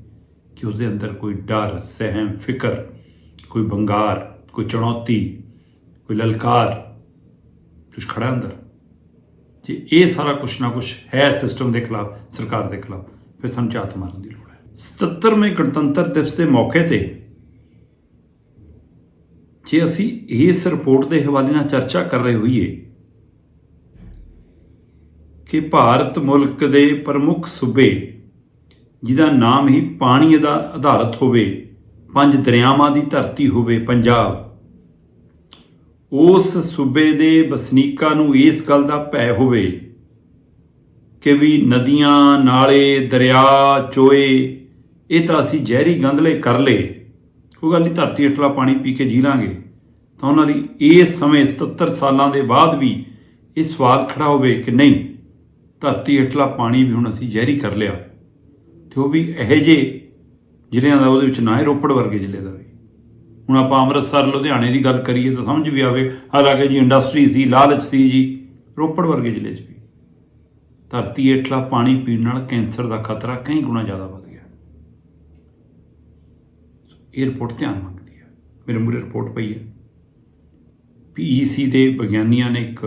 S1: ਕਿ ਉਸਦੇ ਅੰਦਰ ਕੋਈ ਡਰ, ਸਹਿਮ, ਫਿਕਰ, ਕੋਈ ਬੰਗਾਰ, ਕੋਈ ਚੁਣੌਤੀ, ਕੋਈ ਲਲਕਾਰ ਕੁਛ ਖੜਾ ਅੰਦਰ? ਜੇ ਇਹ ਸਾਰਾ ਕੁਛ ਨਾ ਕੁਛ ਹੈ ਸਿਸਟਮ ਦੇ ਖਿਲਾਫ, ਸਰਕਾਰ ਦੇ ਖਿਲਾਫ। ਫਿਰ ਸਾਨੂੰ ਝਾਤ ਮਾਰਨ ਦੀ ਲੋੜ ਹੈ। 77ਵੇਂ ਗਣਤੰਤਰ ਦਿਵਸ ਦੇ ਮੌਕੇ ਤੇ ਜੇ ਅਸੀਂ ਇਸ ਰਿਪੋਰਟ ਦੇ ਹਵਾਲੇ ਨਾਲ ਚਰਚਾ ਕਰ ਰਹੇ ਹੋਈਏ ਕਿ ਭਾਰਤ ਮੁਲਕ ਦੇ ਪ੍ਰਮੁੱਖ ਸੂਬੇ, ਜਿਹਦਾ ਨਾਮ ਹੀ ਪਾਣੀ ਦਾ ਆਧਾਰਿਤ ਹੋਵੇ, ਪੰਜ ਦਰਿਆਵਾਂ ਦੀ ਧਰਤੀ ਹੋਵੇ, ਪੰਜਾਬ ਉਸ ਸੂਬੇ ਦੇ ਵਸਨੀਕਾਂ ਨੂੰ ਇਸ ਗੱਲ ਦਾ ਭੈ ਹੋਵੇ ਕਿ ਵੀ ਨਦੀਆਂ, ਨਾਲੇ, ਦਰਿਆ, ਚੋਏ, ਇਹ ਤਾਂ ਅਸੀਂ ਜ਼ਹਿਰੀ ਗੰਧਲੇ ਕਰ ਲਏ। ਕੋਈ ਗੱਲ ਨਹੀਂ, ਧਰਤੀ ਹੇਠਲਾ ਪਾਣੀ ਪੀ ਕੇ ਜੀ ਲਾਂਗੇ। ਤਾਂ ਉਹਨਾਂ ਲਈ ਇਸ ਸਮੇਂ 77 ਸਾਲਾਂ ਦੇ ਬਾਅਦ ਵੀ ਇਹ ਸਵਾਲ ਖੜਾ ਹੋਵੇ ਕਿ ਨਹੀਂ, ਧਰਤੀ ਹੇਠਲਾ ਪਾਣੀ ਵੀ ਹੁਣ ਅਸੀਂ ਜ਼ਹਿਰੀ ਕਰ ਲਿਆ। ਤੇ ਉਹ ਵੀ ਇਹੋ ਜਿਹੇ ਜ਼ਿਲ੍ਹਿਆਂ ਦਾ ਉਹਦੇ ਵਿੱਚ ਨਾ ਹੈ ਰੋਪੜ ਵਰਗੇ ਜ਼ਿਲ੍ਹੇ ਦਾ ਵੀ। ਹੁਣ ਆਪਾਂ ਅੰਮ੍ਰਿਤਸਰ, ਲੁਧਿਆਣੇ ਦੀ ਗੱਲ ਕਰੀਏ ਤਾਂ ਸਮਝ ਵੀ ਆਵੇ। ਹਾਲਾਂਕਿ ਜੀ ਇੰਡਸਟਰੀ ਸੀ, ਲਾਲਚ ਸੀ ਜੀ, ਰੋਪੜ ਵਰਗੇ ਜ਼ਿਲ੍ਹੇ 'ਚ ਵੀ। ਧਰਤੀ ਹੇਠਲਾ ਪਾਣੀ ਪੀਣ ਨਾਲ ਕੈਂਸਰ ਦਾ ਖਤਰਾ ਕਈ ਗੁਣਾ ਜ਼ਿਆਦਾ ਵੱਧ ਗਿਆ। ਇਹ ਰਿਪੋਰਟ ਧਿਆਨ ਮੰਗਦੀ ਹੈ ਮੇਰੇ ਮੂਰੇ ਰਿਪੋਰਟ ਪਈ ਹੈ ਪੀਈਸੀ ਦੇ ਵਿਗਿਆਨੀਆਂ ਨੇ ਇੱਕ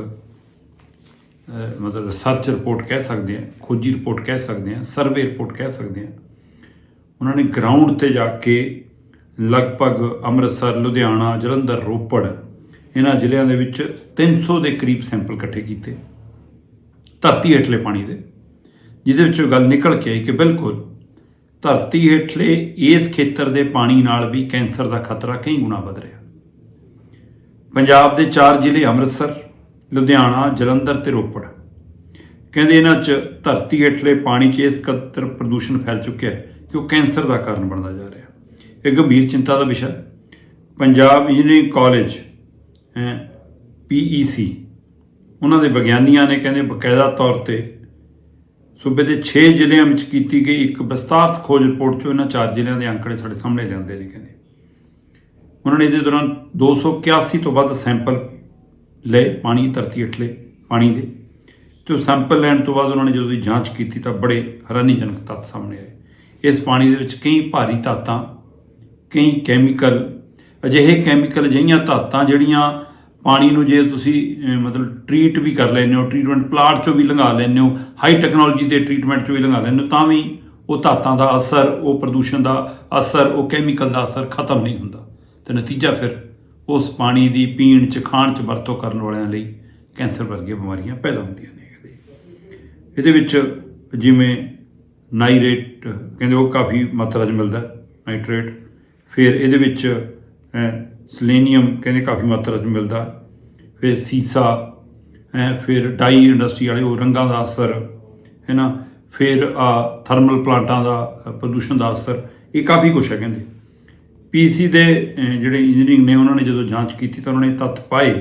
S1: ਮਤਲਬ ਰਿਸਰਚ ਰਿਪੋਰਟ ਕਹਿ ਸਕਦੇ ਆ, ਖੋਜੀ ਰਿਪੋਰਟ ਕਹਿ ਸਕਦੇ ਆ ਸਰਵੇ ਰਿਪੋਰਟ ਕਹਿ ਸਕਦੇ ਆ। ਉਹਨਾਂ ਨੇ ਗਰਾਊਂਡ ਤੇ ਜਾ ਕੇ ਲਗਭਗ ਅੰਮ੍ਰਿਤਸਰ, ਲੁਧਿਆਣਾ, ਜਲੰਧਰ, ਰੋਪੜ, ਇਹਨਾਂ ਜ਼ਿਲ੍ਹਿਆਂ ਦੇ ਵਿੱਚ 300 ਦੇ ਕਰੀਬ ਸੈਂਪਲ ਇਕੱਠੇ ਕੀਤੇ। ਧਰਤੀ ਹੇਠਲੇ ਪਾਣੀ ਦੇ, ਜਿਹਦੇ ਵਿੱਚੋਂ ਗੱਲ ਨਿਕਲ ਕੇ ਆਈ ਕਿ ਬਿਲਕੁਲ ਧਰਤੀ ਹੇਠਲੇ ਇਸ ਖੇਤਰ ਦੇ ਪਾਣੀ ਨਾਲ ਵੀ ਕੈਂਸਰ ਦਾ ਖਤਰਾ ਕਈ ਗੁਣਾ ਵੱਧ ਰਿਹਾ। ਪੰਜਾਬ ਦੇ ਚਾਰ ਜ਼ਿਲ੍ਹੇ ਅੰਮ੍ਰਿਤਸਰ, ਲੁਧਿਆਣਾ, ਜਲੰਧਰ ਤੇ ਰੋਪੜ। ਕਹਿੰਦੇ ਇਹਨਾਂ 'ਚ ਧਰਤੀ ਹੇਠਲੇ ਪਾਣੀ 'ਚ ਇਸ ਕਦਰ ਪ੍ਰਦੂਸ਼ਣ ਫੈਲ ਚੁੱਕਿਆ ਹੈ ਕਿ ਉਹ ਕੈਂਸਰ ਦਾ ਕਾਰਨ ਬਣਦਾ ਜਾ ਰਿਹਾ। ਇਹ ਗੰਭੀਰ ਚਿੰਤਾ ਦਾ ਵਿਸ਼ਾ, ਪੰਜਾਬ ਇੰਜੀਨੀਅਰਿੰਗ ਕਾਲਜ ਹੈ ਪੀਈਸੀ ਉਹਨਾਂ ਦੇ ਵਿਗਿਆਨੀਆਂ ਨੇ ਕਹਿੰਦੇ ਬਕਾਇਦਾ ਤੌਰ ਤੇ ਸੂਬੇ ਦੇ 6 ਜ਼ਿਲ੍ਹਿਆਂ ਵਿੱਚ ਕੀਤੀ ਗਈ ਇੱਕ ਵਿਸਤਾਰਤ ਖੋਜ ਰਿਪੋਰਟ 'ਚੋਂ ਇਹਨਾਂ ਚਾਰ ਜ਼ਿਲ੍ਹਿਆਂ ਦੇ ਅੰਕੜੇ ਸਾਡੇ ਸਾਹਮਣੇ ਲਿਆਂਦੇ ਨੇ ਕਹਿੰਦੇ। ਉਹਨਾਂ ਨੇ ਇਹਦੇ ਦੌਰਾਨ 281 ਤੋਂ ਵੱਧ ਸੈਂਪਲ ਲਏ, ਪਾਣੀ ਧਰਤੀ ਹੇਠਲੇ ਪਾਣੀ ਦੇ। ਤੇ ਉਹ ਸੈਂਪਲ ਲੈਣ ਤੋਂ ਬਾਅਦ ਉਹਨਾਂ ਨੇ ਜਦੋਂ ਦੀ ਜਾਂਚ ਕੀਤੀ ਤਾਂ ਬੜੇ ਹੈਰਾਨੀਜਨਕ ਤੱਤ ਸਾਹਮਣੇ ਆਏ। ਇਸ ਪਾਣੀ ਦੇ ਵਿੱਚ ਕਈ ਭਾਰੀ ਧਾਤਾਂ ਕਈ ਕੈਮੀਕਲ ਅਜਿਹੇ ਕੈਮੀਕਲ ਅਜਿਹੀਆਂ ਧਾਤਾਂ ਜਿਹੜੀਆਂ ਪਾਣੀ ਨੂੰ ਜੇ ਤੁਸੀਂ ਮਤਲਬ ਟ੍ਰੀਟ ਵੀ ਕਰ ਲੈਂਦੇ ਹੋ ਟ੍ਰੀਟਮੈਂਟ ਪਲਾਟ ਚੋਂ ਵੀ ਲੰਘਾ ਲੈਂਦੇ ਹੋ ਹਾਈ ਟੈਕਨੋਲੋਜੀ ਦੇ ਟ੍ਰੀਟਮੈਂਟ ਚੋਂ ਵੀ ਲੰਘਾ ਲੈਂਦੇ ਹੋ ਤਾਂ ਵੀ ਉਹ ਧਾਤਾਂ ਦਾ ਅਸਰ ਉਹ ਪ੍ਰਦੂਸ਼ਣ ਦਾ ਅਸਰ ਉਹ ਕੈਮੀਕਲ ਦਾ ਅਸਰ ਖਤਮ ਨਹੀਂ ਹੁੰਦਾ। ਤੇ ਨਤੀਜਾ ਫਿਰ ਉਸ ਪਾਣੀ ਦੀ ਪੀਣ ਚ ਖਾਣ ਚ ਵਰਤੋਂ ਕਰਨ ਵਾਲਿਆਂ ਲਈ ਕੈਂਸਰ ਵਰਗੀਆਂ ਬਿਮਾਰੀਆਂ ਪੈਦਾ ਹੁੰਦੀਆਂ ਨੇ। ਇਹਦੇ ਵਿੱਚ ਜਿਵੇਂ ਨਾਈਰੇਟ ਕਹਿੰਦੇ ਉਹ ਕਾਫੀ ਮਾਤਰਾ 'ਚ ਮਿਲਦਾ ਹੈ, ਨਾਈਟ੍ਰੇਟ। ਫਿਰ ਇਹਦੇ ਵਿੱਚ ਸਲੇਨੀਅਮ ਕਹਿੰਦੇ ਕਾਫੀ ਮਾਤਰਾ 'ਚ ਮਿਲਦਾ। ਫਿਰ ਸੀਸਾ ਹੈ ਫਿਰ ਡਾਈ ਇੰਡਸਟਰੀ ਵਾਲੇ ਉਹ ਰੰਗਾਂ ਦਾ ਅਸਰ ਹੈ ਨਾ ਫਿਰ ਆ ਥਰਮਲ ਪਲਾਂਟਾਂ ਦਾ ਪ੍ਰਦੂਸ਼ਣ ਦਾ ਅਸਰ, ਇਹ ਕਾਫੀ ਕੁਛ ਹੈ ਕਹਿੰਦੇ। ਪੀਸੀ ਦੇ ਜਿਹੜੇ ਇੰਜੀਨੀਅਰਿੰਗ ਨੇ ਉਹਨਾਂ ਨੇ ਜਦੋਂ ਜਾਂਚ ਕੀਤੀ ਤਾਂ ਉਹਨਾਂ ਨੇ ਤੱਥ ਪਾਏ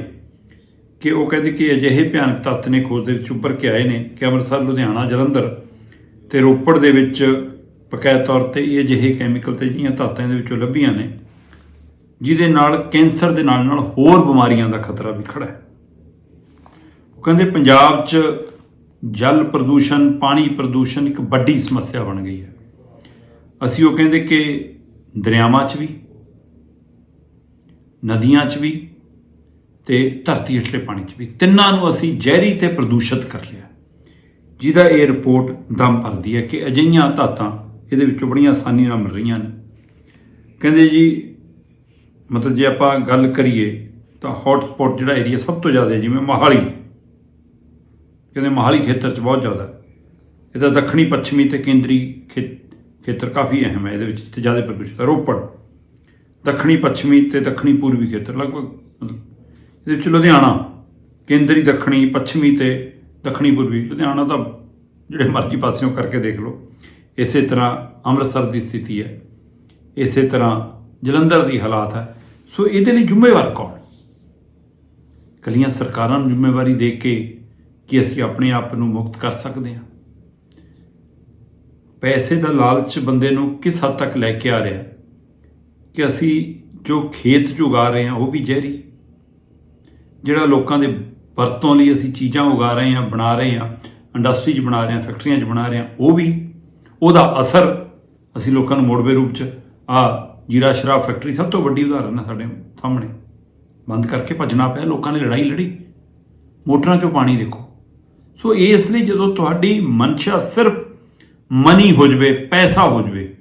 S1: ਕਿ ਉਹ ਕਹਿੰਦੇ ਕਿ ਅਜਿਹੇ ਭਿਆਨਕ ਤੱਥ ਨੇ ਖੋਜ ਦੇ ਵਿੱਚ ਉੱਭਰ ਕੇ ਆਏ ਨੇ ਕਿ ਅੰਮ੍ਰਿਤਸਰ, ਲੁਧਿਆਣਾ, ਜਲੰਧਰ ਤੇ ਰੋਪੜ ਦੇ ਵਿੱਚ ਬਕਾਇਦਾ ਤੌਰ ਤੇ ਇਹ ਅਜਿਹੇ ਕੈਮੀਕਲ ਤੇ ਜਿਹੀਆਂ ਧਾਤਾਂ ਦੇ ਵਿੱਚੋਂ ਲੱਭੀਆਂ ਨੇ, ਜਿਹਦੇ ਨਾਲ ਕੈਂਸਰ ਦੇ ਨਾਲ ਨਾਲ ਹੋਰ ਬਿਮਾਰੀਆਂ ਦਾ ਖਤਰਾ ਵੀ ਖੜਾ ਹੈ। ਉਹ ਕਹਿੰਦੇ ਪੰਜਾਬ 'ਚ ਜਲ ਪ੍ਰਦੂਸ਼ਣ, ਪਾਣੀ ਪ੍ਰਦੂਸ਼ਣ ਇੱਕ ਵੱਡੀ ਸਮੱਸਿਆ ਬਣ ਗਈ ਹੈ। ਅਸੀਂ ਉਹ ਕਹਿੰਦੇ ਕਿ ਦਰਿਆਵਾਂ 'ਚ ਵੀ, ਨਦੀਆਂ 'ਚ ਵੀ ਤੇ ਧਰਤੀ ਹੇਠਲੇ ਪਾਣੀ 'ਚ ਵੀ। ਤਿੰਨਾਂ ਨੂੰ ਅਸੀਂ ਜ਼ਹਿਰੀ ਤੇ ਪ੍ਰਦੂਸ਼ਿਤ ਕਰ ਲਿਆ। ਜਿਹਦਾ ਇਹ ਰਿਪੋਰਟ ਦਮ ਭਰਦੀ ਹੈ ਕਿ ਅਜਿਹੀਆਂ ਧਾਤਾਂ ਇਹਦੇ ਵਿੱਚੋਂ ਬੜੀਆਂ ਆਸਾਨੀ ਨਾਲ ਮਿਲ ਰਹੀਆਂ ਨੇ। ਕਹਿੰਦੇ ਜੀ, ਮਤਲਬ ਜੇ ਆਪਾਂ ਗੱਲ ਕਰੀਏ ਤਾਂ ਹੌਟ ਜਿਹੜਾ ਏਰੀਆ ਸਭ ਤੋਂ ਜ਼ਿਆਦਾ ਜਿਵੇਂ ਮੋਹਾਲੀ। ਕਹਿੰਦੇ ਮੋਹਾਲੀ ਖੇਤਰ 'ਚ ਬਹੁਤ ਜ਼ਿਆਦਾ ਹੈ। ਇਹਦਾ ਦੱਖਣੀ, ਪੱਛਮੀ ਤੇ ਕੇਂਦਰੀ ਖੇ- ਖੇਤਰ ਕਾਫੀ ਅਹਿਮ ਹੈ। ਇਹਦੇ ਵਿੱਚ ਜਿੱਥੇ ਜ਼ਿਆਦਾ ਪ੍ਰਦੂਸ਼ਿਤ ਹੈ, ਰੋਪੜ। ਦੱਖਣੀ, ਪੱਛਮੀ ਤੇ ਦੱਖਣੀ ਪੂਰਬੀ ਖੇਤਰ ਲਗਭਗ, ਮਤਲਬ ਇਹਦੇ ਵਿੱਚ ਲੁਧਿਆਣਾ, ਕੇਂਦਰੀ ਦੱਖਣੀ, ਪੱਛਮੀ ਤੇ ਦੱਖਣੀ ਪੂਰਬੀ। ਲੁਧਿਆਣਾ ਤਾਂ ਜਿਹੜੇ ਮਰਜ਼ੀ ਪਾਸਿਓਂ ਕਰਕੇ ਦੇਖ ਲਓ। ਇਸੇ ਤਰ੍ਹਾਂ ਅੰਮ੍ਰਿਤਸਰ ਦੀ ਸਥਿਤੀ ਹੈ, ਇਸੇ ਤਰ੍ਹਾਂ ਜਲੰਧਰ ਦੀ ਹਾਲਾਤ ਹੈ। ਸੋ ਇਹਦੇ ਲਈ ਜ਼ਿੰਮੇਵਾਰ ਕੌਣ? ਕੱਲੀਆਂ ਸਰਕਾਰਾਂ ਨੂੰ ਜ਼ਿੰਮੇਵਾਰੀ ਦੇ ਕੇ ਕਿ ਅਸੀਂ ਆਪਣੇ ਆਪ ਨੂੰ ਮੁਕਤ ਕਰ ਸਕਦੇ ਹਾਂ। ਪੈਸੇ ਦਾ ਲਾਲਚ ਬੰਦੇ ਨੂੰ ਕਿਸ ਹੱਦ ਤੱਕ ਲੈ ਕੇ ਆ ਰਿਹਾ ਕਿ ਅਸੀਂ ਜੋ ਖੇਤ 'ਚ ਉਗਾ ਰਹੇ ਹਾਂ ਉਹ ਵੀ ਜ਼ਹਿਰੀ। ਜਿਹੜਾ ਲੋਕਾਂ ਦੇ ਵਰਤੋਂ ਲਈ ਅਸੀਂ ਚੀਜ਼ਾਂ ਉਗਾ ਰਹੇ ਹਾਂ, ਬਣਾ ਰਹੇ ਹਾਂ, ਇੰਡਸਟਰੀ 'ਚ ਬਣਾ ਰਹੇ ਹਾਂ, ਫੈਕਟਰੀਆਂ 'ਚ ਬਣਾ ਰਹੇ ਹਾਂ, ਉਹ ਵੀ ਉਹਦਾ ਅਸਰ ਅਸੀਂ ਲੋਕਾਂ ਨੂੰ ਮੋੜਵੇ ਰੂਪ 'ਚ ਆ ਜੀਰਾ ਸ਼ਰਾਬ ਫੈਕਟਰੀ ਸਭ ਤੋਂ ਵੱਡੀ ਉਦਾਹਰਨ ਹੈ ਸਾਡੇ ਸਾਹਮਣੇ। ਬੰਦ ਕਰਕੇ ਭੱਜਣਾ ਪਿਆ ਲੋਕਾਂ ਨੇ ਲੜਾਈ ਲੜੀ। ਮੋਟਰਾਂ 'ਚੋਂ ਪਾਣੀ ਦੇਖੋ। ਸੋ ਇਸ ਲਈ ਜਦੋਂ ਤੁਹਾਡੀ ਮਨਸ਼ਾ ਸਿਰਫ ਮਨੀ ਹੋ ਜਵੇ ਪੈਸਾ ਹੋ ਜਵੇ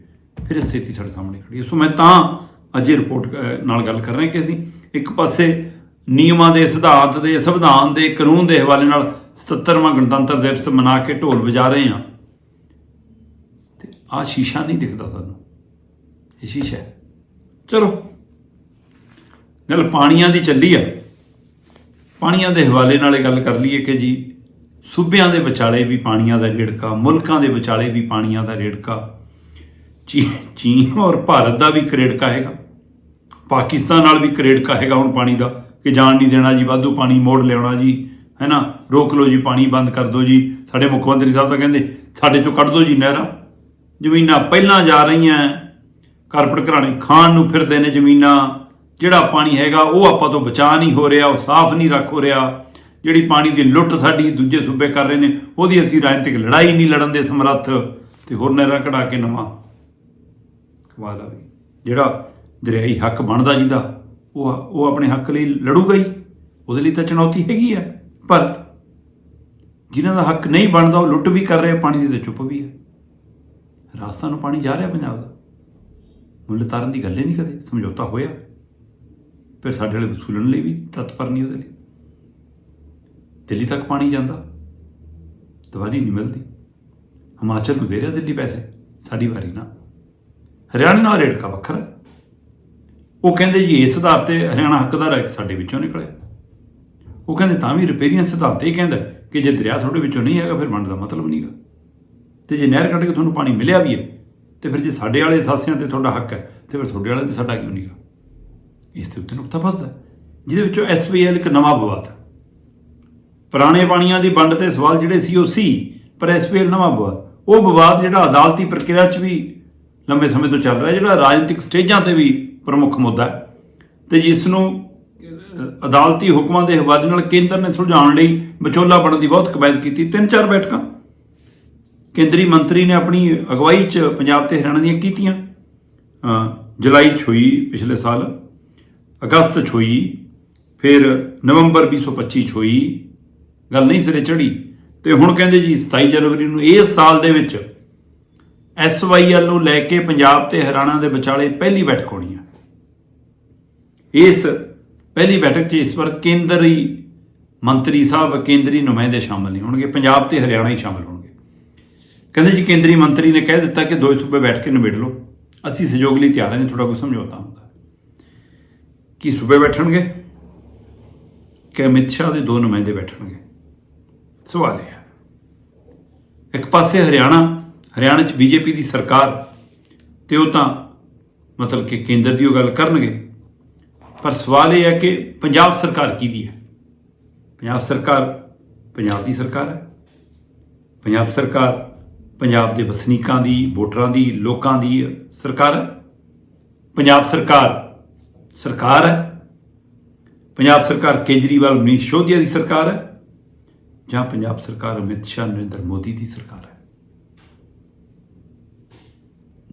S1: ਫਿਰ ਇਹ ਸਥਿਤੀ ਸਾਡੇ ਸਾਹਮਣੇ ਖੜੀ ਹੈ। ਸੋ ਮੈਂ ਤਾਂ ਅੱਜ ਇਹ ਰਿਪੋਰਟ ਅਹ, ਨਾਲ ਗੱਲ ਕਰ ਰਿਹਾ ਕਿ ਅਸੀਂ ਇੱਕ ਪਾਸੇ ਨਿਯਮਾਂ ਦੇ ਸਿਧਾਂਤ ਦੇ ਸੰਵਿਧਾਨ ਦੇ ਕਾਨੂੰਨ ਦੇ ਹਵਾਲੇ ਨਾਲ 77ਵਾਂ ਗਣਤੰਤਰ ਦਿਵਸ ਮਨਾ ਕੇ ਢੋਲ ਵਜਾ ਰਹੇ ਹਾਂ। ਆ ਸ਼ੀਸ਼ਾ ਨਹੀਂ ਦਿਖਦਾ ਤੁਹਾਨੂੰ। ਇਹ ਸ਼ੀਸ਼ਾ ਚਲੋ। ਗੱਲ ਪਾਣੀਆਂ ਦੀ ਚੱਲੀ ਆ। ਪਾਣੀਆਂ ਦੇ ਹਵਾਲੇ ਨਾਲ ਇਹ ਗੱਲ ਕਰ ਲਈਏ ਕਿ ਜੀ, ਸੂਬਿਆਂ ਦੇ ਵਿਚਾਲੇ ਵੀ ਪਾਣੀਆਂ ਦਾ ਰੇੜਕਾ, ਮੁਲਕਾਂ ਦੇ ਵਿਚਾਲੇ ਵੀ ਪਾਣੀਆਂ ਦਾ ਰੇੜਕਾ, ਚੀ- ਚੀਨ ਔਰ ਭਾਰਤ ਦਾ ਵੀ ਕਰੇੜਕਾ ਹੈਗਾ। ਪਾਕਿਸਤਾਨ ਨਾਲ ਵੀ ਕਰੇੜਕਾ ਹੈਗਾ ਹੁਣ ਪਾਣੀ ਦਾ, ਕਿ ਜਾਣ ਨਹੀਂ ਦੇਣਾ ਜੀ, ਵਾਧੂ ਪਾਣੀ ਮੋੜ ਲਿਆਉਣਾ ਜੀ ਹੈਨਾ ਰੋਕ ਲਓ ਜੀ, ਪਾਣੀ ਬੰਦ ਕਰ ਦਿਓ ਜੀ। ਸਾਡੇ ਮੁੱਖ ਮੰਤਰੀ ਸਾਹਿਬ ਤਾਂ ਕਹਿੰਦੇ, ਸਾਡੇ ਚੋਂ ਕੱਢ ਦਿਓ ਜੀ ਨਹਿਰਾਂ। ਜ਼ਮੀਨਾਂ ਪਹਿਲਾਂ ਜਾ ਰਹੀਆਂ ਕਾਰਪੋਰੇਟ ਘਰਾਣੇ ਖਾਣ ਨੂੰ ਫਿਰਦੇ ਨੇ ਜ਼ਮੀਨਾਂ। ਜਿਹੜਾ ਪਾਣੀ ਹੈਗਾ ਉਹ ਆਪਾਂ ਤੋਂ ਬਚਾ ਨਹੀਂ ਹੋ ਰਿਹਾ, ਉਹ ਸਾਫ਼ ਨਹੀਂ ਰੱਖ ਹੋ ਰਿਹਾ। ਜਿਹੜੀ ਪਾਣੀ ਦੀ ਲੁੱਟ ਸਾਡੀ ਦੂਜੇ ਸੂਬੇ ਕਰ ਰਹੇ ਨੇ, ਉਹਦੀ ਅਸੀਂ ਰਾਜਨੀਤਿਕ ਲੜਾਈ ਨਹੀਂ ਲੜਨ ਦੇ ਸਮਰੱਥ। ਤੇ ਹੋਰ ਨਹਿਰਾਂ ਕਢਾ ਕੇ ਨਵਾਂ ਕਮਾਲ ਆ ਵੀ ਜਿਹੜਾ ਦਰਿਆਈ ਹੱਕ ਬਣਦਾ ਜਿਹਦਾ ਉਹ ਉਹ ਆਪਣੇ ਹੱਕ ਲਈ ਲੜੂਗਾ ਹੀ। ਉਹਦੇ ਲਈ ਤਾਂ ਚੁਣੌਤੀ ਹੈਗੀ ਆ ਪਰ ਜਿਨ੍ਹਾਂ ਦਾ ਹੱਕ ਨਹੀਂ ਬਣਦਾ, ਉਹ ਲੁੱਟ ਵੀ ਕਰ ਰਹੇ ਪਾਣੀ ਦੀ ਤੇ ਚੁੱਪ ਵੀ ਹੈ ਰਾਜਸਥਾਨ ਨੂੰ ਪਾਣੀ ਜਾ ਰਿਹਾ ਪੰਜਾਬ ਦਾ। ਮੁੱਲ ਤਾਰਨ ਦੀ ਗੱਲ ਹੀ ਨਹੀਂ ਕਦੇ, ਸਮਝੌਤਾ ਹੋਇਆ। ਫਿਰ ਸਾਡੇ ਵਾਲੇ ਵਸੂਲਣ ਲਈ ਵੀ ਤਤਪਰ ਨਹੀਂ ਉਹਦੇ ਲਈ। ਦਿੱਲੀ ਤੱਕ ਪਾਣੀ ਜਾਂਦਾ ਦਵਾਈ ਨਹੀਂ ਮਿਲਦੀ। ਹਿਮਾਚਲ ਨੂੰ ਦੇ ਰਿਹਾ ਦਿੱਲੀ ਪੈਸੇ, ਸਾਡੀ ਵਾਰੀ ਨਾ। ਹਰਿਆਣਾ ਨਾਲ ਰੇੜਕਾ ਵੱਖਰਾ ਉਹ ਕਹਿੰਦੇ ਜੀ ਇਸ ਆਧਾਰ ਤੇ ਹਰਿਆਣਾ ਹੱਕਦਾਰ ਹੈ ਸਾਡੇ ਵਿੱਚੋਂ ਨਿਕਲਿਆ। ਉਹ ਕਹਿੰਦੇ ਤਾਂ ਵੀ ਰਿਪੇਰੀਅਨ ਸਿਧਾਂਤ ਇਹ ਕਹਿੰਦਾ ਕਿ ਜੇ ਦਰਿਆ ਤੁਹਾਡੇ ਵਿੱਚੋਂ ਨਹੀਂ ਹੈਗਾ, ਫਿਰ ਵੰਡ ਦਾ ਮਤਲਬ ਨਹੀਂਗਾ ਤੇ ਜੇ ਨਹਿਰ ਕੱਢ ਕੇ ਤੁਹਾਨੂੰ ਪਾਣੀ ਮਿਲਿਆ ਵੀ ਹੈ ਤੇ ਫਿਰ ਜੇ ਸਾਡੇ ਵਾਲੇ ਸਾਸਿਆਂ ਤੇ ਤੁਹਾਡਾ ਹੱਕ ਹੈ ਤੇ ਫਿਰ ਤੁਹਾਡੇ ਵਾਲੇ ਤੇ ਸਾਡਾ ਕਿਉਂ ਨਹੀਂਗਾ ਇਸ ਦੇ ਉੱਤੇ ਨੁਕਤਾ ਫਸਦਾ ਹੈ, ਜਿਹਦੇ ਵਿੱਚੋਂ ਐਸਪੀਐਲ ਇੱਕ ਨਵਾਂ ਵਿਵਾਦ ਪੁਰਾਣੇ ਪਾਣੀਆਂ ਦੀ ਵੰਡ ਤੇ ਸਵਾਲ ਜਿਹੜੇ ਸੀ ਉਹ ਸੀ ਪਰ ਐਸਪੀਐਲ ਨਵਾਂ ਵਿਵਾਦ ਉਹ ਵਿਵਾਦ ਜਿਹੜਾ ਅਦਾਲਤੀ ਪ੍ਰਕਿਰਿਆ 'ਚ ਵੀ ਲੰਬੇ ਸਮੇਂ ਤੋਂ ਚੱਲ ਰਿਹਾ ਜਿਹੜਾ ਰਾਜਨੀਤਿਕ ਸਟੇਜਾਂ ਤੇ ਵੀ ਪ੍ਰਮੁੱਖ ਮੁੱਦਾ ਹੈ। ਤੇ ਜਿਸ ਨੂੰ ਅਦਾਲਤੀ ਹੁਕਮਾਂ ਦੇ ਹਵਾਲੇ ਨਾਲ ਕੇਂਦਰ ਨੇ ਸੁਲਝਾਉਣ ਲਈ ਵਿਚੋਲਾ ਬਣਨ ਦੀ ਬਹੁਤ ਕਵਾਇਦ ਕੀਤੀ। ਤਿੰਨ ਚਾਰ ਬੈਠਕਾਂ ਕੇਂਦਰੀ ਮੰਤਰੀ ਨੇ ਆਪਣੀ ਅਗਵਾਈ 'ਚ ਪੰਜਾਬ ਤੇ ਹਰਿਆਣਾ ਦੀਆਂ ਕੀਤੀਆਂ। ਜੁਲਾਈ 'ਚ ਹੋਈ ਪਿਛਲੇ ਸਾਲ, ਅਗਸਤ 'ਚ ਹੋਈ, ਫਿਰ ਨਵੰਬਰ 2025 ਚ ਹੋਈ, ਗੱਲ ਨਹੀਂ ਸਿਰੇ ਚੜੀ ਤੇ ਹੁਣ ਕਹਿੰਦੇ ਜੀ 27 ਜਨਵਰੀ ਨੂੰ ਇਸ ਸਾਲ ਦੇ ਵਿੱਚ ਐਸਵਾਈਐਲ ਨੂੰ ਲੈ ਕੇ ਪੰਜਾਬ ਤੇ ਹਰਿਆਣਾ ਦੇ ਵਿਚਾਲੇ ਪਹਿਲੀ ਬੈਠਕ ਹੋਣੀ ਹੈ ਇਸ ਪਹਿਲੀ ਬੈਠਕ 'ਚ ਇਸ ਵਾਰ ਕੇਂਦਰੀ ਮੰਤਰੀ ਸਾਹਿਬ, ਕੇਂਦਰੀ ਨੁਮਾਇੰਦੇ ਸ਼ਾਮਲ ਨਹੀਂ ਹੋਣਗੇ ਪੰਜਾਬ ਤੇ ਹਰਿਆਣਾ ਹੀ ਸ਼ਾਮਲ ਹੋਣਗੇ। ਕਹਿੰਦੇ ਜੀ ਕੇਂਦਰੀ ਮੰਤਰੀ ਨੇ ਕਹਿ ਦਿੱਤਾ ਕਿ ਦੋ ਸੂਬੇ ਬੈਠ ਕੇ ਨਿਬੇੜ ਲਓ। ਅਸੀਂ ਸਹਿਯੋਗ ਲਈ ਤਿਆਰ ਹਾਂ ਜੇ ਥੋੜਾ ਕੋਈ ਸਮਝੌਤਾ ਹੁੰਦਾ ਕੀ ਸੂਬੇ ਬੈਠਣਗੇ? ਕਿ ਅਮਿਤ ਸ਼ਾਹ ਦੇ ਦੋ ਨੁਮਾਇੰਦੇ ਬੈਠਣਗੇ? ਸਵਾਲ ਇਹ ਹੈ। ਇੱਕ ਪਾਸੇ ਹਰਿਆਣਾ ਹਰਿਆਣਾ 'ਚ ਬੀਜੇਪੀ ਦੀ ਸਰਕਾਰ ਤੇ ਉਹ ਤਾਂ ਮਤਲਬ ਕਿ ਕੇਂਦਰ ਦੀ ਉਹ ਗੱਲ ਕਰਨਗੇ। ਪਰ ਸਵਾਲ ਇਹ ਹੈ ਕਿ ਪੰਜਾਬ ਸਰਕਾਰ ਕੀ ਕਿਹਦੀ ਹੈ? ਪੰਜਾਬ ਸਰਕਾਰ, ਪੰਜਾਬ ਦੀ ਸਰਕਾਰ ਹੈ। ਪੰਜਾਬ ਸਰਕਾਰ ਪੰਜਾਬ ਦੇ ਵਸਨੀਕਾਂ ਦੀ, ਵੋਟਰਾਂ ਦੀ, ਲੋਕਾਂ ਦੀ, ਸਰਕਾਰ ਹੈ ਪੰਜਾਬ ਸਰਕਾਰ ਸਰਕਾਰ ਹੈ। ਪੰਜਾਬ ਸਰਕਾਰ ਕੇਜਰੀਵਾਲ, ਮਨੀਸ਼ ਸ਼ੋਧਿਆ ਦੀ ਸਰਕਾਰ ਹੈ ਜਾਂ ਪੰਜਾਬ ਸਰਕਾਰ ਅਮਿਤ ਸ਼ਾਹ, ਨਰਿੰਦਰ ਮੋਦੀ ਦੀ ਸਰਕਾਰ ਹੈ?